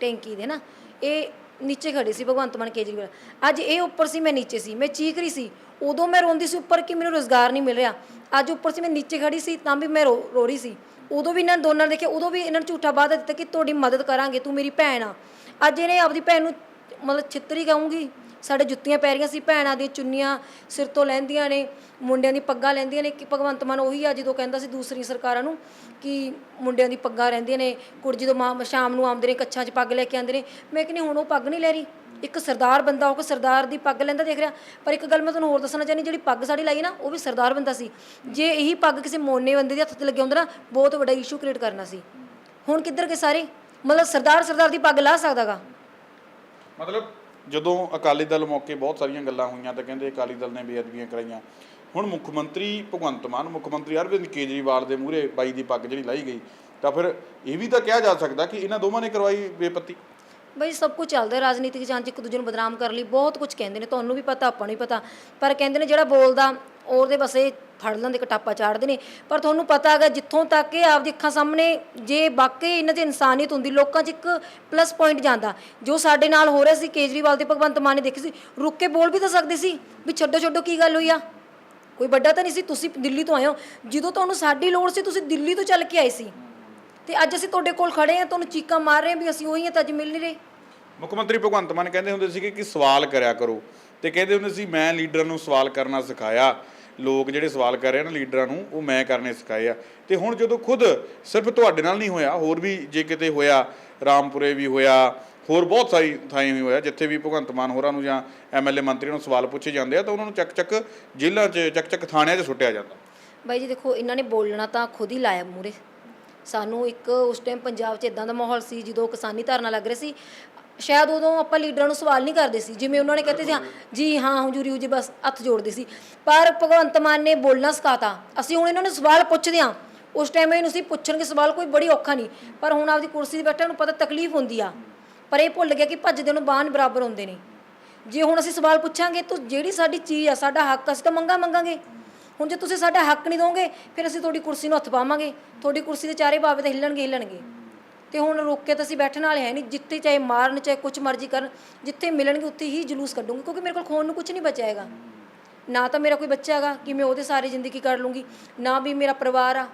ਟੈਂਕੀ ਦੇ ਨਾ। ਇਹ ਨੀਚੇ ਖੜੇ ਸੀ ਭਗਵੰਤ ਮਾਨ ਕੇਜਰੀਵਾਲ। ਅੱਜ ਇਹ ਉੱਪਰ ਸੀ ਮੈਂ ਨੀਚੇ ਸੀ। ਮੈਂ ਚੀਖ ਰਹੀ ਸੀ ਉਦੋਂ ਮੈਂ ਰੋਂਦੀ ਸੀ ਉੱਪਰ ਕਿ ਮੈਨੂੰ ਰੋਜ਼ਗਾਰ ਨਹੀਂ ਮਿਲ ਰਿਹਾ। ਅੱਜ ਉੱਪਰ ਸੀ ਮੈਂ ਨੀਚੇ ਖੜੀ ਸੀ ਤਾਂ ਵੀ ਮੈਂ ਰੋ ਰੋ ਰਹੀ ਸੀ। ਉਦੋਂ ਵੀ ਇਹਨਾਂ ਦੋਨਾਂ ਨੇ ਦੇਖਿਆ, ਉਦੋਂ ਵੀ ਇਹਨਾਂ ਨੇ ਝੂਠਾ ਵਾਅਦਾ ਦਿੱਤਾ ਕਿ ਤੁਹਾਡੀ ਮਦਦ ਕਰਾਂਗੇ, ਤੂੰ ਮੇਰੀ ਭੈਣ ਆ। ਅੱਜ ਇਹਨੇ ਆਪਦੀ ਭੈਣ ਨੂੰ ਮਤਲਬ ਛਿੱਤਰੀ ਕਹੂੰਗੀ ਸਾਡੇ ਜੁੱਤੀਆਂ ਪੈ ਰਹੀਆਂ ਸੀ, ਭੈਣਾਂ ਦੀਆਂ ਚੁੰਨੀਆਂ ਸਿਰ ਤੋਂ ਲੈਂਦੀਆਂ ਨੇ, ਮੁੰਡਿਆਂ ਦੀ ਪੱਗਾਂ ਲੈਂਦੀਆਂ ਨੇ ਕਿ ਭਗਵੰਤ ਮਾਨ ਉਹੀ ਆ ਜਦੋਂ ਕਹਿੰਦਾ ਸੀ ਦੂਸਰੀ ਸਰਕਾਰਾਂ ਨੂੰ ਕਿ ਮੁੰਡਿਆਂ ਦੀ ਪੱਗਾਂ ਰਹਿੰਦੀਆਂ ਨੇ, ਕੁੜੀ ਜਦੋਂ ਮਾਂ, ਸ਼ਾਮ ਨੂੰ ਆਉਂਦੇ ਨੇ, ਕੱਛਾਂ 'ਚ ਪੱਗ ਲੈ ਕੇ ਆਉਂਦੇ ਨੇ, ਮੈਂ ਕਹਿੰਦੀ ਹੁਣ ਉਹ ਪੱਗ ਨਹੀਂ ਲੈ ਰਹੀ। ਇੱਕ ਸਰਦਾਰ ਬੰਦਾ ਹੋ ਕੇ ਸਰਦਾਰ ਦੀ ਪੱਗ ਲੈਂਦਾ ਦੇਖ ਰਿਹਾ। ਪਰ ਇੱਕ ਗੱਲ ਮੈਂ ਤੁਹਾਨੂੰ ਹੋਰ ਦੱਸਣਾ ਚਾਹੁੰਦੀ, ਜਿਹੜੀ ਪੱਗ ਸਾਡੀ ਲਾਈ ਨਾ, ਉਹ ਵੀ ਸਰਦਾਰ ਬੰਦਾ ਸੀ। ਜੇ ਇਹੀ ਪੱਗ ਕਿਸੇ ਮੋਨੇ ਬੰਦੇ ਦੇ ਹੱਥ ਤੇ ਲੱਗੇ ਹੁੰਦਾ ਨਾ, ਬਹੁਤ ਵੱਡਾ ਇਸ਼ੂ ਕ੍ਰੀਏਟ ਕਰਨਾ ਸੀ। ਹੁਣ ਕਿੱਧਰ ਗਏ ਸਾਰੇ? ਮਤਲਬ ਸਰਦਾਰ ਸਰਦਾਰ ਦੀ ਪੱਗ ਲਾ ਸਕਦਾਗਾ? ਮਤਲਬ ਜਦੋਂ ਅਕਾਲੀ ਦਲ ਮੌਕੇ ਬਹੁਤ ਸਾਰੀਆਂ ਗੱਲਾਂ ਹੋਈਆਂ ਤਾਂ ਕਹਿੰਦੇ ਅਕਾਲੀ ਦਲ ਨੇ ਬੇਅਦਬੀਆਂ ਕਰਾਈਆਂ। ਹੁਣ ਮੁੱਖ ਮੰਤਰੀ ਭਗਵੰਤ ਮਾਨ, ਮੁੱਖ ਮੰਤਰੀ ਅਰਵਿੰਦ ਕੇਜਰੀਵਾਲ ਦੇ ਮੂਹਰੇ ਬਾਈ ਦੀ ਪੱਗ ਜਿਹੜੀ ਲਾਈ ਗਈ, ਤਾਂ ਫਿਰ ਇਹ ਵੀ ਤਾਂ ਕਿਹਾ ਜਾ ਸਕਦਾ ਕਿ ਇਹਨਾਂ ਦੋਵਾਂ ਨੇ ਕਰਵਾਈ ਬੇਪਤੀ। ਬਈ ਸਭ ਕੁਝ ਚੱਲਦਾ ਰਾਜਨੀਤਿਕ ਜਾਂਚ ਇੱਕ ਦੂਜੇ ਨੂੰ ਬਦਨਾਮ ਕਰਨ ਲਈ, ਬਹੁਤ ਕੁਝ ਕਹਿੰਦੇ ਨੇ, ਤੁਹਾਨੂੰ ਵੀ ਪਤਾ, ਆਪਾਂ ਨੂੰ ਵੀ ਪਤਾ, ਪਰ ਕਹਿੰਦੇ ਨੇ ਜਿਹੜਾ ਬੋਲਦਾ, ਉਹਦੇ ਬਸੇ ਫੜ ਲੈਂਦੇ, ਕਟਾਪਾ ਚਾੜਦੇ ਨੇ। ਪਰ ਤੁਹਾਨੂੰ ਪਤਾ ਹੈਗਾ, ਜਿੱਥੋਂ ਤੱਕ ਇਹ ਆਪਦੀ ਅੱਖਾਂ ਸਾਹਮਣੇ ਜੇ ਵਾਕਈ ਇਹਨਾਂ 'ਚ ਇਨਸਾਨੀਅਤ ਹੁੰਦੀ, ਲੋਕਾਂ 'ਚ ਇੱਕ ਪਲੱਸ ਪੁਆਇੰਟ ਜਾਂਦਾ। ਜੋ ਸਾਡੇ ਨਾਲ ਹੋ ਰਿਹਾ ਸੀ, ਕੇਜਰੀਵਾਲ ਤੇ ਭਗਵੰਤ ਮਾਨ ਨੇ ਦੇਖੀ ਸੀ, ਰੁੱਕ ਕੇ ਬੋਲ ਵੀ ਤਾਂ ਸਕਦੇ ਸੀ ਵੀ ਛੱਡੋ ਛੱਡੋ, ਕੀ ਗੱਲ ਹੋਈ ਆ? ਕੋਈ ਵੱਡਾ ਤਾਂ ਨਹੀਂ ਸੀ, ਤੁਸੀਂ ਦਿੱਲੀ ਤੋਂ ਆਏ ਹੋ। ਜਦੋਂ ਤੁਹਾਨੂੰ ਸਾਡੀ ਲੋੜ ਸੀ, ਤੁਸੀਂ ਦਿੱਲੀ ਤੋਂ ਚੱਲ ਕੇ ਆਏ ਸੀ। ਤੇ ਅੱਜ ਅਸੀਂ ਤੁਹਾਡੇ ਕੋਲ ਖੜੇ ਆ ਤੁਹਾਨੂੰ ਚੀਕਾਂ ਮਾਰ ਰਹੇ ਹਾਂ ਵੀ ਅਸੀਂ ਉਹੀ ਹਾਂ ਤਾਂ ਅੱਜ ਮਿਲ ਨਹੀਂ ਰਹੇ। ਮੁੱਖ ਮੰਤਰੀ ਭਗਵੰਤ ਮਾਨ ਕਹਿੰਦੇ ਹੁੰਦੇ ਸੀਗੇ ਕਿ ਸਵਾਲ ਕਰਿਆ ਕਰੋ। ਤੇ ਕਹਿੰਦੇ ਹੁੰਦੇ ਸੀ, ਮੈਂ ਲੀਡਰ ਨੂੰ ਸਵਾਲ ਕਰਨਾ ਸਿਖਾਇਆ। ਲੋਕ ਜਿਹੜੇ ਸਵਾਲ ਕਰ ਰਹੇ ਨੇ ਲੀਡਰਾਂ ਨੂੰ, ਉਹ ਮੈਂ ਕਰਨੇ ਸਿਖਾਏ ਆ। ਤੇ ਹੁਣ ਜਦੋਂ ਖੁਦ ਸਿਰਫ ਤੁਹਾਡੇ ਨਾਲ ਨਹੀਂ ਹੋਇਆ, ਹੋਰ ਵੀ ਜੇ ਕਿਤੇ ਹੋਇਆ, ਰਾਮਪੁਰੇ ਵੀ ਹੋਇਆ, ਹੋਰ ਬਹੁਤ ਸਾਰੀ ਥਾਈਂ ਵੀ ਹੋਇਆ, ਜਿੱਥੇ ਵੀ ਭਗਵੰਤ ਮਾਨ ਹੋਰਾਂ ਨੂੰ ਜਾਂ ਐਮਐਲਏ ਮੰਤਰੀਆਂ ਨੂੰ ਸਵਾਲ ਪੁੱਛੇ ਜਾਂਦੇ ਆ, ਤਾਂ ਉਹਨਾਂ ਨੂੰ ਚੱਕ ਚੱਕ ਜੇਲ੍ਹਾਂ 'ਚ ਚੱਕ ਚੱਕ ਥਾਣਿਆਂ 'ਚ ਸੁੱਟਿਆ ਜਾਂਦਾ। ਬਾਈ ਜੀ ਦੇਖੋ, ਇਹਨਾਂ ਨੇ ਬੋਲਣਾ ਤਾਂ ਖੁਦ ਹੀ ਲਾਇਆ ਮੂਰੇ ਸਾਨੂੰ ਇੱਕ ਉਸ ਟਾਈਮ ਪੰਜਾਬ 'ਚ ਇਦਾਂ ਦਾ ਮਾਹੌਲ ਸੀ, ਜਦੋਂ ਕਿਸਾਨੀ ਧਰਨਾ ਲੱਗ ਰਿਹਾ ਸੀ ਸ਼ਾਇਦ ਉਦੋਂ ਆਪਾਂ ਲੀਡਰਾਂ ਨੂੰ ਸਵਾਲ ਨਹੀਂ ਕਰਦੇ ਸੀ ਜਿਵੇਂ ਉਹਨਾਂ ਨੇ ਕਹਿੰਦੇ ਸੀ ਹਾਂ, ਜੀ ਹਾਂ ਹਜੂਰੀ ਹੁਜੀ ਬਸ ਹੱਥ ਜੋੜਦੇ ਸੀ। ਪਰ ਭਗਵੰਤ ਮਾਨ ਨੇ ਬੋਲਣਾ ਸਿਖਾਤਾ। ਅਸੀਂ ਹੁਣ ਇਹਨਾਂ ਨੂੰ ਸਵਾਲ ਪੁੱਛਦੇ ਹਾਂ। ਉਸ ਟਾਈਮ ਇਹਨੂੰ ਸੀ ਪੁੱਛਣਗੇ ਸਵਾਲ ਕੋਈ ਬੜੀ ਔਖਾ ਨਹੀਂ। ਪਰ ਹੁਣ ਆਪਦੀ ਕੁਰਸੀ 'ਤੇ ਬੈਠਾ ਨੂੰ ਪਤਾ ਤਕਲੀਫ ਹੁੰਦੀ ਆ। ਪਰ ਇਹ ਭੁੱਲ ਗਿਆ ਕਿ ਭੱਜਦੇ ਨੂੰ ਬਾਣ ਬਰਾਬਰ ਹੁੰਦੇ ਨੇ। ਜੇ ਹੁਣ ਅਸੀਂ ਸਵਾਲ ਪੁੱਛਾਂਗੇ ਤਾਂ ਜਿਹੜੀ ਸਾਡੀ ਚੀਜ਼ ਆ ਸਾਡਾ ਹੱਕ ਅਸੀਂ ਤਾਂ ਮੰਗਾ ਮੰਗਾਂਗੇ। ਹੁਣ ਜੇ ਤੁਸੀਂ ਸਾਡਾ ਹੱਕ ਨਹੀਂ ਦੋਗੇ ਫਿਰ ਅਸੀਂ ਤੁਹਾਡੀ ਕੁਰਸੀ ਨੂੰ ਹੱਥ ਪਾਵਾਂਗੇ। ਤੁਹਾਡੀ ਕੁਰਸੀ ਦੇ ਚਾਰੇ ਬਾਵੇ ਤੇ ਹਿੱਲਣਗੇ ਹਿੱਲਣਗੇ। ਤੇ ਹੁਣ ਰੁੱਕ ਕੇ ਤਾਂ ਅਸੀਂ ਬੈਠਣ ਵਾਲੇ ਹੈ ਨਹੀਂ ਜਿੱਥੇ ਚਾਹੇ ਮਾਰਨ ਚਾਹੇ ਕੁਝ ਮਰਜ਼ੀ ਕਰਨ ਜਿੱਥੇ ਮਿਲਣਗੇ ਉੱਥੇ ਹੀ ਜਲੂਸ ਕੱਢੂੰਗੀ ਕਿਉਂਕਿ ਮੇਰੇ ਕੋਲ ਖੋਣ ਨੂੰ ਕੁਝ ਨਹੀਂ ਬਚਿਆ ਹੈਗਾ। ਨਾ ਤਾਂ ਮੇਰਾ ਕੋਈ ਬੱਚਾ ਹੈਗਾ ਕਿ ਮੈਂ ਉਹਦੇ ਸਾਰੀ ਜ਼ਿੰਦਗੀ ਕੱਢ ਲੂੰਗੀ ਨਾ ਵੀ ਮੇਰਾ ਪਰਿਵਾਰ ਆ।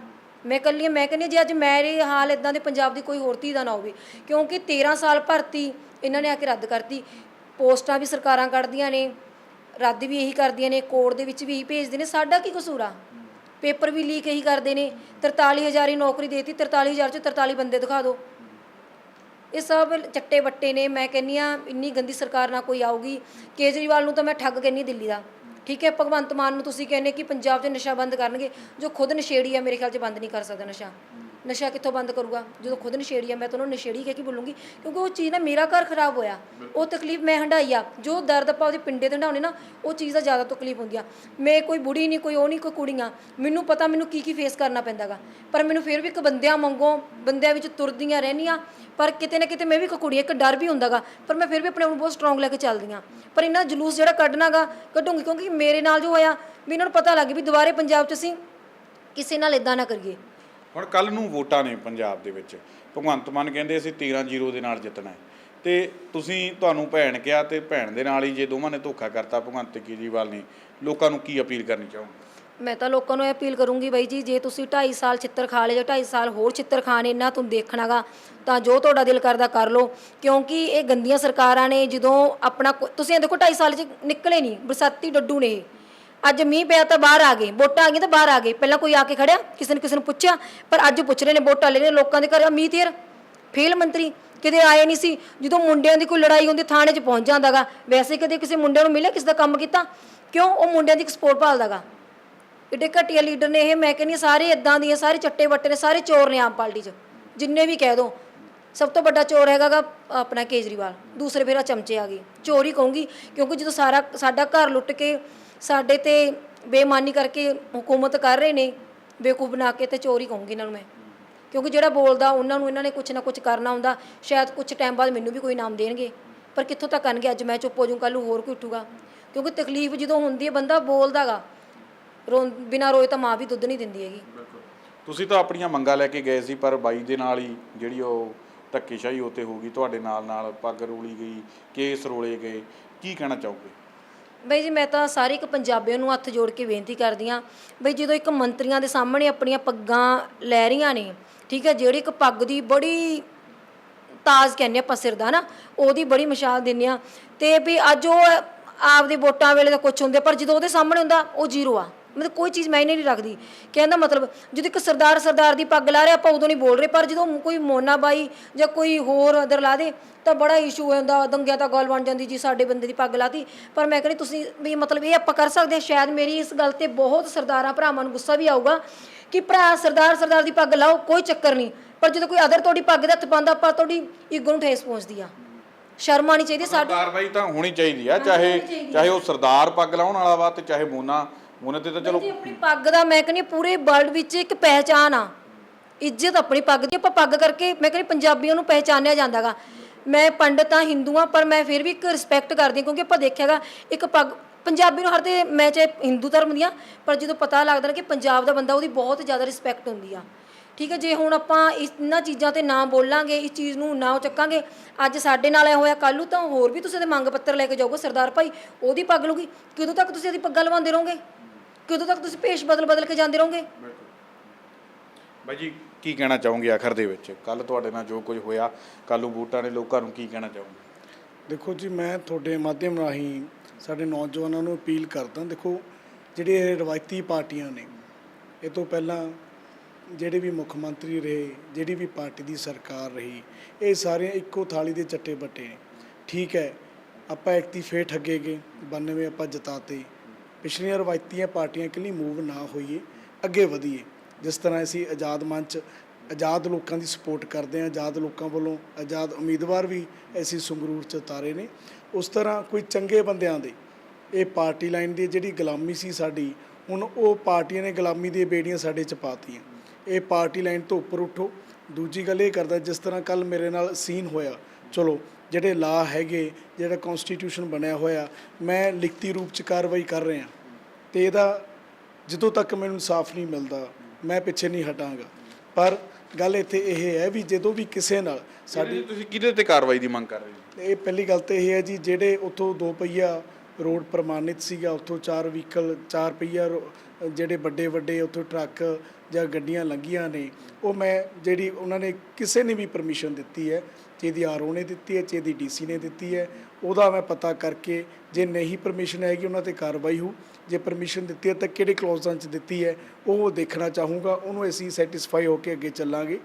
ਮੈਂ ਇਕੱਲੀ ਹਾਂ, ਮੈਂ ਕਹਿੰਦੀ ਹਾਂ ਜੇ ਅੱਜ ਮੇਰੇ ਹਾਲ ਇਦਾਂ ਦੇ ਪੰਜਾਬ ਦੀ ਕੋਈ ਹੋਰ ਧੀ ਦਾ ਨਾ ਹੋਵੇ ਕਿਉਂਕਿ 13 ਸਾਲ ਭਰਤੀ ਇਹਨਾਂ ਨੇ ਆ ਕੇ ਰੱਦ ਕਰਤੀ। ਪੋਸਟਾਂ ਵੀ ਸਰਕਾਰਾਂ ਕੱਢਦੀਆਂ ਨੇ ਰੱਦ ਵੀ ਇਹੀ ਕਰਦੀਆਂ ਨੇ ਕੋਰਟ ਦੇ ਵਿੱਚ ਵੀ ਇਹੀ ਭੇਜਦੇ ਨੇ ਸਾਡਾ ਕੀ ਕਸੂਰ ਆ? ਪੇਪਰ ਵੀ ਲੀਕ ਇਹੀ ਕਰਦੇ ਨੇ 43000 ਹੀ ਨੌਕਰੀ ਦੇਤੀ 43000 ਚ 43 ਬੰਦੇ ਦਿਖਾ ਦਿਓ। ਇਹ ਸਭ ਚੱਟੇ ਵੱਟੇ ਨੇ, ਮੈਂ ਕਹਿੰਨੀ ਆ ਇੰਨੀ ਗੰਦੀ ਸਰਕਾਰ ਨਾ ਕੋਈ ਆਊਗੀ। ਕੇਜਰੀਵਾਲ ਨੂੰ ਤਾਂ ਮੈਂ ਠੱਗ ਕਹਿੰਨੀ ਦਿੱਲੀ ਦਾ। ਠੀਕ ਹੈ, ਭਗਵੰਤ ਮਾਨ ਨੂੰ ਤੁਸੀਂ ਕਹਿੰਦੇ ਕਿ ਪੰਜਾਬ 'ਚ ਨਸ਼ਾ ਬੰਦ ਕਰਨਗੇ, ਜੋ ਖੁਦ ਨਸ਼ੇੜੀ ਆ, ਮੇਰੇ ਖਿਆਲ 'ਚ ਬੰਦ ਨਹੀਂ ਕਰ ਸਕਦਾ ਨਸ਼ਾ। ਨਸ਼ਾ ਕਿੱਥੋਂ ਬੰਦ ਕਰੂਗਾ? ਜਦੋਂ ਖੁਦ ਨਸ਼ੇੜੀ ਆ ਮੈਂ ਤਾਂ ਉਹਨੂੰ ਨਸ਼ੇੜੀ ਕਹਿ ਕੇ ਬੋਲੂੰਗੀ ਕਿਉਂਕਿ ਉਹ ਚੀਜ਼ ਨਾ ਮੇਰਾ ਘਰ ਖਰਾਬ ਹੋਇਆ। ਉਹ ਤਕਲੀਫ ਮੈਂ ਹੰਡਾਈ ਆ। ਜੋ ਦਰਦ ਆਪਾਂ ਉਹਦੇ ਪਿੰਡੇ ਤੇ ਹੰਡਾਉਣੇ ਨਾ ਉਹ ਚੀਜ਼ ਦਾ ਜ਼ਿਆਦਾ ਤਕਲੀਫ ਹੁੰਦੀ ਆ। ਮੈਂ ਕੋਈ ਬੁੜੀ ਨਹੀਂ ਕੋਈ ਉਹ ਨਹੀਂ ਕੋਈ ਕੁੜੀਆਂ ਮੈਨੂੰ ਪਤਾ ਮੈਨੂੰ ਕੀ ਕੀ ਫੇਸ ਕਰਨਾ ਪੈਂਦਾਗਾ ਪਰ ਮੈਨੂੰ ਫਿਰ ਵੀ ਇੱਕ ਬੰਦਿਆਂ ਮੰਗੋ ਬੰਦਿਆਂ ਵਿੱਚ ਤੁਰਦੀਆਂ ਰਹਿੰਦੀਆਂ ਪਰ ਕਿਤੇ ਨਾ ਕਿਤੇ ਮੈਂ ਵੀ ਇੱਕ ਕੁੜੀ ਹਾਂ, ਇੱਕ ਡਰ ਵੀ ਹੁੰਦਾਗਾ ਪਰ ਮੈਂ ਫਿਰ ਵੀ ਆਪਣੇ ਆਪ ਨੂੰ ਬਹੁਤ ਸਟਰੋਂਗ ਲੈ ਕੇ ਚੱਲਦੀ ਹਾਂ ਪਰ ਇਹਨਾਂ ਜਲੂਸ ਜਿਹੜਾ ਕੱਢਣਾਗਾ ਕੱਢੂੰਗੀ। ਕਿਉਂਕਿ ਮੇਰੇ ਨਾਲ ਜੋ ਹੋਇਆ ਵੀ ਇਹਨਾਂ ਨੂੰ ਪਤਾ ਲੱਗ ਗਿਆ ਵੀ ਦੁਬਾਰੇ ਪੰਜਾਬ 'ਚ ਅਸੀਂ ਕਿਸੇ ਨਾਲ ਇਦਾਂ ਨਾ ਕਰੀਏ। ਹੁਣ ਕੱਲ ਨੂੰ ਵੋਟਾਂ ਨੇ ਪੰਜਾਬ ਦੇ ਵਿੱਚ। ਭਗਵੰਤ ਮਾਨ ਕਹਿੰਦੇ ਅਸੀਂ 13-0 ਦੇ ਨਾਲ ਜਿੱਤਣਾ ਹੈ। ਤੇ ਤੁਸੀਂ ਤੁਹਾਨੂੰ ਭੈਣ ਕਿਹਾ ਤੇ ਭੈਣ ਦੇ ਨਾਲ ਹੀ ਜੇ ਦੋਵਾਂ ਨੇ ਧੋਖਾ ਕਰਤਾ ਭਗਵੰਤ ਕੇਜਰੀਵਾਲ ਨੇ, ਲੋਕਾਂ ਨੂੰ ਕੀ ਅਪੀਲ ਕਰਨੀ ਚਾਹੋਗੇ? ਮੈਂ ਤਾਂ ਲੋਕਾਂ ਨੂੰ ਇਹ ਅਪੀਲ ਕਰੂੰਗੀ ਬਾਈ ਜੀ, ਜੇ ਤੁਸੀਂ 2.5 ਸਾਲ ਚਿੱਤਰ ਖਾ ਲਏ ਜਾਂ 2.5 ਸਾਲ ਹੋਰ ਚਿੱਤਰ ਖਾਣੇ ਇਹਨਾਂ ਤੋਂ ਦੇਖਣਾਗਾ ਤਾਂ ਜੋ ਤੁਹਾਡਾ ਦਿਲ ਕਰਦਾ ਕਰ ਲਓ। ਕਿਉਂਕਿ ਇਹ ਗੰਦੀਆਂ ਸਰਕਾਰਾਂ ਨੇ ਜਦੋਂ ਆਪਣਾ ਤੁਸੀਂ ਇਹ ਦੇਖੋ 2.5 ਸਾਲ ਚ ਨਿਕਲੇ ਨਹੀਂ, ਬਰਸਾਤੀ ਡੱਡੂ ਨੇ ਇਹ। ਅੱਜ ਮੀਂਹ ਪਿਆ ਤਾਂ ਬਾਹਰ ਆ ਗਏ, ਵੋਟਾਂ ਆ ਗਈਆਂ ਤਾਂ ਬਾਹਰ ਆ ਗਏ। ਪਹਿਲਾਂ ਕੋਈ ਆ ਕੇ ਖੜਿਆ, ਕਿਸੇ ਨੇ ਕਿਸੇ ਨੂੰ ਪੁੱਛਿਆ, ਪਰ ਅੱਜ ਪੁੱਛ ਰਹੇ ਨੇ ਵੋਟਾਂ ਲੈ ਰਹੇ ਨੇ ਲੋਕਾਂ ਦੇ ਘਰ, ਮੀਂਹ ਤੇਰ ਫੇਲ ਮੰਤਰੀ, ਕਿਤੇ ਆਏ ਨਹੀਂ ਸੀ। ਜਦੋਂ ਮੁੰਡਿਆਂ ਦੀ ਕੋਈ ਲੜਾਈ ਹੁੰਦੀ, ਥਾਣੇ 'ਚ ਪਹੁੰਚ ਜਾਂਦਾਗਾ। ਵੈਸੇ ਕਦੇ ਕਿਸੇ ਮੁੰਡੇ ਨੂੰ ਮਿਲਿਆ, ਕਿਸ ਦਾ ਕੰਮ ਕੀਤਾ? ਕਿਉਂ? ਉਹ ਮੁੰਡਿਆਂ ਦੀ ਸਪੋਰਟ ਭਾਲਦਾਗਾ। ਏਡੇ ਘਟੀਆ ਲੀਡਰ ਨੇ ਇਹ, ਮੈਂ ਕਹਿੰਦੀ ਹਾਂ, ਸਾਰੇ ਇਦਾਂ ਦੀਆਂ, ਸਾਰੇ ਚੱਟੇ ਵੱਟੇ ਨੇ, ਸਾਰੇ ਚੋਰ ਨੇ ਆਮ ਪਾਰਟੀ 'ਚ। ਜਿੰਨੇ ਵੀ ਕਹਿ ਦੋ। ਸਭ ਤੋਂ ਵੱਡਾ ਚੋਰ ਹੈਗਾਗਾ ਆਪਣਾ ਕੇਜਰੀਵਾਲ। ਦੂਸਰੇ ਫੇਰਾ ਚਮਚੇ ਆ ਗਏ। ਚੋਰ ਹੀ ਕਹੂੰਗੀ, ਕਿਉਂਕਿ ਜਦੋਂ ਸਾਰਾ, ਸਾਡਾ ਘਰ ਲੁੱਟ ਕੇ ਸਾਡੇ ਤੇ ਬੇਈਮਾਨੀ ਕਰਕੇ ਹਕੂਮਤ ਕਰ ਰਹੇ ਨੇ ਬੇਕੂਫ ਬਣਾ ਕੇ ਤੇ ਚੋਰੀ ਕਹੂੰਗੀ ਇਹਨਾਂ ਨੂੰ ਮੈਂ। ਕਿਉਂਕਿ ਜਿਹੜਾ ਬੋਲਦਾ, ਉਹਨਾਂ ਨੂੰ ਇਹਨਾਂ ਨੇ ਕੁਝ ਨਾ ਕੁਝ ਕਰਨਾ ਹੁੰਦਾ, ਸ਼ਾਇਦ ਕੁਝ ਟਾਈਮ ਬਾਅਦ ਮੈਨੂੰ ਵੀ ਕੋਈ ਨਾਮ ਦੇਣਗੇ। ਪਰ ਕਿੱਥੋਂ ਤੱਕ ਕਰਨਗੇ ਅੱਜ ਮੈਂ ਚੁੱਪ ਹੋ ਜਾਊਂ, ਕੱਲ੍ਹ ਨੂੰ ਹੋਰ ਕੋਈ ਉੱਠੂਗਾ। ਕਿਉਂਕਿ ਤਕਲੀਫ ਜਦੋਂ ਹੁੰਦੀ ਹੈ, ਬੰਦਾ ਬੋਲਦਾਗਾ ਰੋਂ, ਬਿਨਾ ਰੋਏ ਤਾਂ ਮਾਂ ਵੀ ਦੁੱਧ ਨਹੀਂ ਦਿੰਦੀ ਹੈਗੀ। ਤੁਸੀਂ ਤਾਂ ਆਪਣੀਆਂ ਮੰਗਾਂ ਲੈ ਕੇ ਗਏ ਸੀ, ਪਰ ਬਾਈ ਦੇ ਨਾਲ ਹੀ ਜਿਹੜੀ ਉਹ ਧੱਕੇਸ਼ਾਹੀ ਉੱਤੇ ਹੋ ਗਈ, ਤੁਹਾਡੇ ਨਾਲ ਨਾਲ ਪੱਗ ਰੋਲੀ ਗਈ, ਕੇਸ ਰੋਲੇ ਗਏ, ਕੀ ਕਹਿਣਾ ਚਾਹੋਗੇ? ਬਈ ਜੀ, ਮੈਂ ਤਾਂ ਸਾਰੇ ਇੱਕ ਪੰਜਾਬੀਆਂ ਨੂੰ ਹੱਥ ਜੋੜ ਕੇ ਬੇਨਤੀ ਕਰਦੀ ਆ ਬਈ ਜਦੋਂ ਇੱਕ ਮੰਤਰੀਆਂ ਦੇ ਸਾਹਮਣੇ ਆਪਣੀਆਂ ਪੱਗਾਂ ਲੈ ਰਹੀਆਂ ਨੇ, ਠੀਕ ਹੈ, ਜਿਹੜੀ ਇੱਕ ਪੱਗ ਦੀ ਬੜੀ ਤਾਜ ਕਹਿੰਦੇ ਆਪਾਂ ਸਿਰ ਦਾ ਨਾ, ਉਹਦੀ ਬੜੀ ਮਿਸਾਲ ਦਿੰਦੇ ਆ ਤੇ ਵੀ ਅੱਜ ਉਹ ਆਪਦੇ ਵੋਟਾਂ ਵੇਲੇ ਤਾਂ ਕੁਝ ਹੁੰਦੇ, ਪਰ ਜਦੋਂ ਉਹਦੇ ਸਾਹਮਣੇ ਹੁੰਦਾ, ਉਹ ਜ਼ੀਰੋ ਆ। ਮਤਲਬ ਕੋਈ ਚੀਜ਼ ਮਾਇਨੇ ਨਹੀਂ ਰੱਖਦੀ। ਕਹਿੰਦਾ ਮਤਲਬ ਜਦੋਂ ਇੱਕ ਸਰਦਾਰ ਸਰਦਾਰ ਦੀ ਪੱਗ ਲਾ ਰਿਹਾ ਆਪਾਂ ਉਦੋਂ ਨਹੀਂ ਬੋਲ ਰਹੇ ਪਰ ਜਦੋਂ ਕੋਈ ਮੋਨਾ ਬਾਈ ਜਾਂ ਕੋਈ ਹੋਰ ਅਦਰ ਲਾ ਦੇ ਤਾਂ ਬੜਾ ਇਸ਼ੂ ਹੋ ਜਾਂਦਾ ਦੰਗਿਆਂ ਤਾਂ ਗੱਲ ਬਣ ਜਾਂਦੀ ਜੀ ਸਾਡੇ ਬੰਦੇ ਦੀ ਪੱਗ ਲਾਤੀ। ਪਰ ਮੈਂ ਕਹਿੰਦੀ ਤੁਸੀਂ ਵੀ ਮਤਲਬ ਇਹ ਆਪਾਂ ਕਰ ਸਕਦੇ ਹਾਂ ਸ਼ਾਇਦ ਮੇਰੀ ਇਸ ਗੱਲ ਤੇ ਬਹੁਤ ਸਰਦਾਰਾਂ ਭਰਾਵਾਂ ਨੂੰ ਗੁੱਸਾ ਵੀ ਆਊਗਾ ਕਿ ਭਰਾ ਸਰਦਾਰ ਸਰਦਾਰ ਦੀ ਪੱਗ ਲਾਓ ਕੋਈ ਚੱਕਰ ਨਹੀਂ। ਪਰ ਜਦੋਂ ਕੋਈ ਅਦਰ ਤੁਹਾਡੀ ਪੱਗ ਦੇ ਹੱਥ ਪਾਉਂਦਾ ਆਪਾਂ ਤੁਹਾਡੀ ਈਗੋ ਨੂੰ ਠੇਸ ਪਹੁੰਚਦੀ ਆ। ਸ਼ਰਮ ਆਣੀ ਚਾਹੀਦੀ ਸਾਡੇ। ਕਾਰਵਾਈ ਤਾਂ ਹੋਣੀ ਚਾਹੀਦੀ ਆ ਚਾਹੇ ਚਾਹੇ ਉਹ ਸਰਦਾਰ ਪੱਗ ਲਾਉਣ ਵਾਲਾ ਵਾ ਤੇ ਚਾਹੇ ਮੋਨਾ ਮੋਨੇ ਤੇ ਤਾਂ ਚਲੋ ਜੀ ਆਪਣੀ ਪੱਗ ਦਾ ਮੈਂ ਕਹਿੰਦੀ ਪੂਰੇ ਵਰਲਡ ਵਿੱਚ ਇੱਕ ਪਹਿਚਾਨ ਆ। ਇੱਜ਼ਤ ਆਪਣੀ ਪੱਗ ਦੀ ਆਪਾਂ ਪੱਗ ਕਰਕੇ ਮੈਂ ਕਹਿੰਦੀ ਪੰਜਾਬੀਆਂ ਨੂੰ ਪਹਿਚਾਨਿਆ ਜਾਂਦਾਗਾ। ਮੈਂ ਪੰਡਤ ਹਾਂ ਹਿੰਦੂ ਹਾਂ ਪਰ ਮੈਂ ਫਿਰ ਵੀ ਇੱਕ ਰਿਸਪੈਕਟ ਕਰਦੀ ਹਾਂ ਕਿਉਂਕਿ ਆਪਾਂ ਦੇਖਿਆਗਾ ਇੱਕ ਪੱਗ ਪੰਜਾਬੀ ਨੂੰ ਹਰ ਤੇ ਮੈਂ ਚਾਹੇ ਹਿੰਦੂ ਧਰਮ ਦੀ ਹਾਂ ਪਰ ਜਦੋਂ ਪਤਾ ਲੱਗਦਾ ਨਾ ਕਿ ਪੰਜਾਬ ਦਾ ਬੰਦਾ ਉਹਦੀ ਬਹੁਤ ਜ਼ਿਆਦਾ ਰਿਸਪੈਕਟ ਹੁੰਦੀ ਆ। ਠੀਕ ਹੈ ਜੇ ਹੁਣ ਆਪਾਂ ਇਹਨਾਂ ਚੀਜ਼ਾਂ ਤੇ ਨਾ ਬੋਲਾਂਗੇ ਇਸ ਚੀਜ਼ ਨੂੰ ਨਾ ਚੱਕਾਂਗੇ ਅੱਜ ਸਾਡੇ ਨਾਲ ਇਹ ਹੋਇਆ ਕੱਲ੍ਹ ਨੂੰ ਤਾਂ ਹੋਰ ਵੀ ਤੁਸੀਂ ਇਹਦੇ ਮੰਗ ਪੱਤਰ ਲੈ ਕੇ ਜਾਓਗੇ ਸਰਦਾਰ ਭਾਈ ਉਹਦੀ ਪੱਗ ਲੂਗੀ ਕਦੋਂ ਤੱਕ ਤੁਸੀਂ ਇਹਦੀ ਪੱਗਾਂ ਲਵਾਉਂਦੇ ਰਹੋਗੇ? ਕਦੋਂ ਤੱਕ ਤੁਸੀਂ ਭੇਸ਼ ਬਦਲ ਬਦਲ ਕੇ ਜਾਂਦੇ ਰਹੋਗੇ? ਬਾਈ ਜੀ ਕੀ ਕਹਿਣਾ ਚਾਹੋਗੇ ਆਖਰ ਦੇ ਵਿੱਚ? ਕੱਲ ਤੁਹਾਡੇ ਨਾਲ ਜੋ ਕੁਝ ਹੋਇਆ ਕੱਲ ਵੋਟਾਂ ਨੇ ਲੋਕਾਂ ਨੂੰ ਕੀ ਕਹਿਣਾ ਚਾਹੋਗੇ? ਦੇਖੋ ਜੀ ਮੈਂ ਤੁਹਾਡੇ ਮਾਧਿਅਮ ਰਾਹੀਂ ਸਾਡੇ ਨੌਜਵਾਨਾਂ ਨੂੰ ਅਪੀਲ ਕਰਦਾ ਦੇਖੋ ਜਿਹੜੇ ਇਹ ਰਵਾਇਤੀ ਪਾਰਟੀਆਂ ਨੇ ਇਹ ਤੋਂ ਪਹਿਲਾਂ ਜਿਹੜੇ ਵੀ ਮੁੱਖ ਮੰਤਰੀ ਰਹੇ ਜਿਹੜੀ ਵੀ ਪਾਰਟੀ ਦੀ ਸਰਕਾਰ ਰਹੀ ਇਹ ਸਾਰੇ ਇੱਕੋ ਥਾਲੀ ਦੇ ਚੱਟੇ ਬੱਟੇ ਨੇ। ਠੀਕ ਹੈ ਆਪਾਂ ਇੱਕ ਦੀ ਫੇਰ ਠੱਗੇ ਗਏ 92 ਆਪਾਂ ਜਿਤਾਤੇ। ਪਿਛਲੀਆਂ ਰਵਾਇਤੀਆਂ ਪਾਰਟੀਆਂ ਕਿੰਨੀ ਮੂਵ ਨਾ ਹੋਈਏ, ਅੱਗੇ ਵਧੀਏ। ਜਿਸ ਤਰ੍ਹਾਂ ਅਸੀਂ ਆਜ਼ਾਦ ਮੰਚ, ਆਜ਼ਾਦ ਲੋਕਾਂ ਦੀ ਸਪੋਰਟ ਕਰਦੇ ਹਾਂ, ਆਜ਼ਾਦ ਲੋਕਾਂ ਵੱਲੋਂ ਆਜ਼ਾਦ ਉਮੀਦਵਾਰ ਵੀ ਅਸੀਂ ਸੰਗਰੂਰ ਚ ਉਤਾਰੇ ਨੇ। ਉਸ ਤਰ੍ਹਾਂ ਕੋਈ ਚੰਗੇ ਬੰਦਿਆਂ ਦੇ, ਇਹ ਪਾਰਟੀ ਲਾਈਨ ਦੀ ਜਿਹੜੀ ਗੁਲਾਮੀ ਸੀ ਸਾਡੀ, ਹੁਣ ਉਹ ਪਾਰਟੀਆਂ ਨੇ ਗੁਲਾਮੀ ਦੀਆਂ ਬੇੜੀਆਂ ਸਾਡੇ ਚ ਪਾਤੀਆਂ। ਇਹ ਪਾਰਟੀ ਲਾਈਨ ਤੋਂ ਉੱਪਰ ਉਠੋ। ਦੂਜੀ ਗੱਲ ਇਹ ਕਰਦਾ ਜਿਸ ਤਰ੍ਹਾਂ ਕੱਲ ਮੇਰੇ ਨਾਲ ਸੀਨ ਹੋਇਆ, ਚਲੋ ਜਿਹੜੇ ਲਾ ਹੈਗੇ ਜਿਹੜਾ ਕਨਸਟੀਟਿਊਸ਼ਨ ਬਣਿਆ ਹੋਇਆ ਮੈਂ ਲਿਖਤੀ ਰੂਪ ਚ ਕਾਰਵਾਈ ਕਰ ਰਿਹਾ। ਤੇ ਇਹਦਾ ਜਦੋਂ ਤੱਕ ਮੈਨੂੰ ਇਨਸਾਫ ਨਹੀਂ ਮਿਲਦਾ ਮੈਂ ਪਿੱਛੇ ਨਹੀਂ ਹਟਾਂਗਾ। ਪਰ ਗੱਲ ਇੱਥੇ ਇਹ ਹੈ ਵੀ ਜਦੋਂ ਵੀ ਕਿਸੇ ਨਾਲ ਸਾਡੀ ਤੁਸੀਂ ਕਿਹਦੇ ਤੇ ਕਾਰਵਾਈ ਦੀ ਮੰਗ ਕਰ ਰਹੇ ਹੋ? ਇਹ ਪਹਿਲੀ ਗੱਲ ਤੇ ਇਹ ਹੈ ਜੀ ਜਿਹੜੇ ਉੱਥੋਂ ਦੋ ਪਹੀਆ ਰੋਡ ਪ੍ਰਮਾਣਿਤ ਸੀਗਾ ਉੱਥੋਂ ਚਾਰ ਵਹੀਕਲ ਚਾਰ ਪਹੀਆ ਜਿਹੜੇ ਵੱਡੇ ਵੱਡੇ ਉੱਥੋਂ ਟਰੱਕ ਜਾਂ ਗੱਡੀਆਂ ਲੰਘੀਆਂ ਨੇ, ਉਹ ਮੈਂ ਜਿਹੜੀ ਉਹਨਾਂ ਨੇ ਕਿਸੇ ਨੇ ਵੀ ਪਰਮਿਸ਼ਨ ਦਿੱਤੀ ਹੈ ਜੇ ਦੀ ਆਰਓ ਨੇ ਦਿੱਤੀ ਹੈ ਜੇ ਦੀ ਡੀਸੀ ਨੇ ਦਿੱਤੀ ਹੈ, ਉਹਦਾ ਮੈਂ ਪਤਾ ਕਰਕੇ ਜੇ ਨਹੀਂ ਪਰਮਿਸ਼ਨ ਹੈਗੀ ਉਹਨਾਂ ਤੇ ਕਾਰਵਾਈ ਹੋ ਜੇ ਪਰਮਿਸ਼ਨ ਦਿੱਤੀ ਹੈ ਤਾਂ ਕਿਹੜੇ ਕਲੌਜ਼ਾਂ 'ਚ ਦਿੱਤੀ ਹੈ, ਉਹ ਦੇਖਣਾ ਚਾਹੂੰਗਾ, ਉਹਨੂੰ ਅਸੀਂ ਸੈਟੀਸਫਾਈ ਹੋ ਕੇ ਅੱਗੇ ਚੱਲਾਂਗੇ।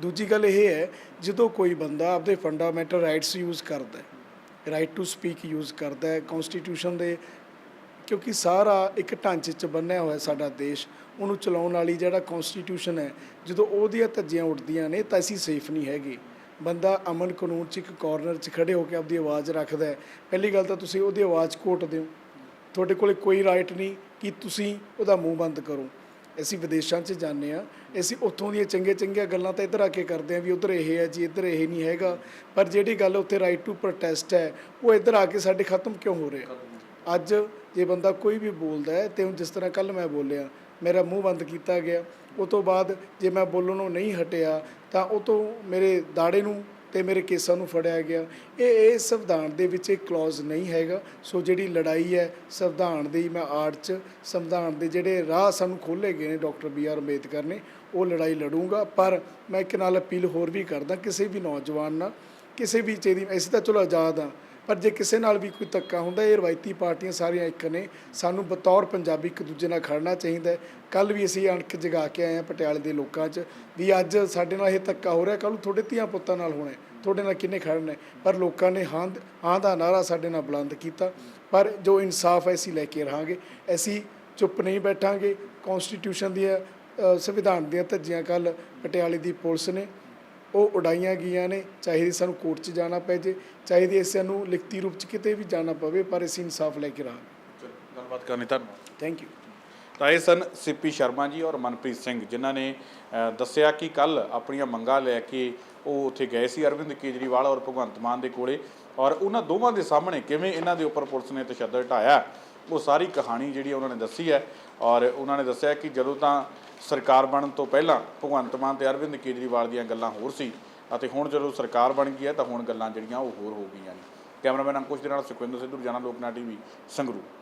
ਦੂਜੀ ਗੱਲ ਇਹ ਹੈ, ਜਦੋਂ ਕੋਈ ਬੰਦਾ ਆਪਦੇ ਫੰਡਾਮੈਂਟਲ ਰਾਈਟਸ ਯੂਜ਼ ਕਰਦਾ ਹੈ ਰਾਈਟ ਟੂ ਸਪੀਕ ਯੂਜ਼ ਕਰਦਾ ਹੈ ਕਨਸਟੀਟਿਊਸ਼ਨ ਦੇ ਕਿਉਂਕਿ ਸਾਰਾ ਇੱਕ ਢਾਂਚੇ 'ਚ ਬੰਨਿਆ ਹੋਇਆ ਸਾਡਾ ਦੇਸ਼, ਉਹਨੂੰ ਚਲਾਉਣ ਵਾਲੀ ਜਿਹੜਾ ਕਨਸਟੀਟਿਊਸ਼ਨ ਹੈ, ਜਦੋਂ ਉਹਦੀਆਂ ਧੱਜੀਆਂ ਉੱਡਦੀਆਂ ਨੇ ਤਾਂ ਅਸੀਂ ਸੇਫ ਨਹੀਂ ਹੈਗੇ। ਬੰਦਾ ਅਮਨ ਕਾਨੂੰਨ 'ਚ ਇੱਕ ਕਾਰਨਰ 'ਚ ਖੜੇ ਹੋ ਕੇ ਆਪਦੀ ਆਵਾਜ਼ ਰੱਖਦਾ ਹੈ। ਪਹਿਲੀ ਗੱਲ ਤਾਂ ਤੁਸੀਂ ਉਹਦੀ ਆਵਾਜ਼ ਘੋਟਦੇ ਹੋ ਤੁਹਾਡੇ ਕੋਲੇ ਕੋਈ ਰਾਈਟ ਨਹੀਂ ਕਿ ਤੁਸੀਂ ਉਹਦਾ ਮੂੰਹ ਬੰਦ ਕਰੋ। ਅਸੀਂ ਵਿਦੇਸ਼ਾਂ 'ਚ ਜਾਂਦੇ ਆ ਅਸੀਂ ਉੱਥੋਂ ਦੀਆਂ ਚੰਗੇ ਚੰਗੀਆਂ ਗੱਲਾਂ ਤਾਂ ਇੱਧਰ ਆ ਕੇ ਕਰਦੇ ਆ ਵੀ ਉੱਧਰ ਇਹ ਹੈ ਜੀ, ਇੱਧਰ ਇਹ ਨਹੀਂ ਹੈਗਾ। ਪਰ ਜਿਹੜੀ ਗੱਲ ਉੱਥੇ ਰਾਈਟ ਟੂ ਪ੍ਰੋਟੈਸਟ ਹੈ, ਉਹ ਇੱਧਰ ਆ ਕੇ ਸਾਡੇ ਖਤਮ ਕਿਉਂ ਹੋ ਰਿਹਾ? ਅੱਜ ਜੇ ਬੰਦਾ ਕੋਈ ਵੀ ਬੋਲਦਾ ਹੈ ਤੇ ਹੁਣ ਜਿਸ ਤਰ੍ਹਾਂ ਕੱਲ ਮੈਂ ਬੋਲਿਆ, ਮੇਰਾ ਮੂੰਹ ਬੰਦ ਕੀਤਾ ਗਿਆ, ਉਹ ਤੋਂ ਬਾਅਦ ਜੇ ਮੈਂ ਬੋਲਣੋਂ ਨਹੀਂ ਹਟਿਆ, ਤਾਂ ਉਹ ਤੋਂ ਮੇਰੇ ਦਾੜੇ ਨੂੰ ਤੇ ਮੇਰੇ ਕੇਸਾਂ ਨੂੰ ਫੜਿਆ ਗਿਆ। ਇਹ ਇਹ ਸੰਵਿਧਾਨ ਦੇ ਵਿੱਚ ਇੱਕ ਕਲੌਜ਼ ਨਹੀਂ ਹੈਗਾ। ਸੋ ਜਿਹੜੀ ਲੜਾਈ ਹੈ, ਸੰਵਿਧਾਨ ਦੀ ਮੈਂ ਆਰਟ 'ਚ, ਸੰਵਿਧਾਨ ਦੇ ਜਿਹੜੇ ਰਾਹ ਸਾਨੂੰ ਖੋਲ੍ਹੇ ਗਏ ਨੇ ਡਾਕਟਰ ਬੀ ਆਰ ਅੰਬੇਦਕਰ ਨੇ, ਉਹ ਲੜਾਈ ਲੜੂੰਗਾ। ਪਰ ਮੈਂ ਇੱਕ ਨਾਲ ਅਪੀਲ ਹੋਰ ਵੀ ਕਰਦਾ, ਕਿਸੇ ਵੀ ਨੌਜਵਾਨ ਨਾਲ, ਕਿਸੇ ਵੀ ਚੀਜ਼ ਦੀ ਅਸੀਂ ਤਾਂ ਚਲੋ ਆਜ਼ਾਦ ਆ ਪਰ ਜੇ ਕਿਸੇ ਨਾਲ ਵੀ ਕੋਈ ਧੱਕਾ ਹੁੰਦਾ, ਇਹ ਰਵਾਇਤੀ ਪਾਰਟੀਆਂ ਸਾਰੀਆਂ ਇੱਕ ਨੇ। ਸਾਨੂੰ ਬਤੌਰ ਪੰਜਾਬੀ ਇੱਕ ਦੂਜੇ ਨਾਲ ਖੜਨਾ ਚਾਹੀਦਾ ਕੱਲ ਵੀ ਅਸੀਂ ਅਣਖ ਜਗਾ ਕੇ ਆਏ ਆ ਪਟਿਆਲੇ ਦੇ ਲੋਕਾਂ 'ਚ ਵੀ ਅੱਜ ਸਾਡੇ ਨਾਲ ਇਹ ਧੱਕਾ ਹੋ ਰਿਹਾ। ਕੱਲ ਨੂੰ ਤੁਹਾਡੇ ਧੀਆਂ ਪੁੱਤਾਂ ਨਾਲ ਹੋਣਾ ਤੁਹਾਡੇ ਨਾਲ ਕਿੰਨੇ ਖੜਨਾ ਪਰ ਲੋਕਾਂ ਨੇ ਹਾਂ ਹਾਂ ਦਾ ਨਾਰਾ ਸਾਡੇ ਨਾਲ ਬੁਲੰਦ ਕੀਤਾ। ਪਰ ਜੋ ਇਨਸਾਫ ਹੈ, ਅਸੀਂ ਲੈ ਕੇ ਰਹਾਂਗੇ। ਅਸੀਂ ਚੁੱਪ ਨਹੀਂ ਬੈਠਾਂਗੇ। ਕਨਸਟੀਟਿਊਸ਼ਨ ਦੀਆਂ ਸੰਵਿਧਾਨ ਦੀਆਂ ਧੱਜੀਆਂ ਕੱਲ ਪਟਿਆਲੇ ਦੀ ਪੁਲਿਸ ਨੇ ਉਹ ਉਡਾਈਆਂ ਗਈਆਂ ਨੇ ਚਾਹੇ ਸਾਨੂੰ ਕੋਰਟ 'ਚ ਜਾਣਾ ਪੈ ਜੇ ਚਾਹੇ ਦੀ ਸਾਨੂੰ ਲਿਖਤੀ ਰੂਪ 'ਚ ਕਿਤੇ ਵੀ ਜਾਣਾ ਪਵੇ ਪਰ ਅਸੀਂ ਇਨਸਾਫ ਲੈ ਕੇ ਰਹਾਂਗੇ ਗੱਲਬਾਤ ਕਰਨੀ ਧੰਨਵਾਦ। ਥੈਂਕ ਯੂ ਤਾਂ ਇਹ ਸਨ ਸਿੱਪੀ ਸ਼ਰਮਾ ਜੀ ਔਰ ਮਨਪ੍ਰੀਤ ਸਿੰਘ ਜਿਨ੍ਹਾਂ ਨੇ ਦੱਸਿਆ ਕਿ ਕੱਲ ਆਪਣੀਆਂ ਮੰਗਾਂ ਲੈ ਕੇ ਉਹ ਉੱਥੇ ਗਏ ਸੀ ਅਰਵਿੰਦ ਕੇਜਰੀਵਾਲ ਔਰ ਭਗਵੰਤ ਮਾਨ ਦੇ ਕੋਲੇ ਔਰ ਉਹਨਾਂ ਦੋਵਾਂ ਦੇ ਸਾਹਮਣੇ ਕਿਵੇਂ ਇਹਨਾਂ ਦੇ ਉੱਪਰ ਪੁਲਿਸ ਨੇ ਤਸ਼ੱਦਦ ਢਾਇਆ ਉਹ ਸਾਰੀ ਕਹਾਣੀ ਜਿਹੜੀ ਉਹਨਾਂ ਨੇ ਦੱਸੀ ਹੈ ਔਰ ਉਹਨਾਂ ਨੇ ਦੱਸਿਆ ਕਿ ਜਦੋਂ ਤਾਂ ਸਰਕਾਰ ਬਣਨ ਤੋਂ ਪਹਿਲਾਂ ਭਗਵੰਤ ਮਾਨ ਤੇ ਅਰਵਿੰਦ ਕੇਜਰੀਵਾਲ ਦੀਆਂ ਗੱਲਾਂ ਹੋਰ ਸੀ ਅਤੇ ਹੁਣ ਜਦੋਂ ਸਰਕਾਰ ਬਣ ਗਈ ਹੈ ਤਾਂ ਹੁਣ ਗੱਲਾਂ ਜਿਹੜੀਆਂ ਉਹ ਹੋਰ ਹੋ ਗਈਆਂ ਨੇ। ਕੈਮਰਾਮੈਨ ਅੰਕੁਸ਼ ਦੇ ਨਾਲ ਸੁਖਵਿੰਦਰ ਸਿੱਧੂ, ਰੋਜ਼ਾਨਾ ਲੋਕਨਾ ਟੀਵੀ ਸੰਗਰੂਰ।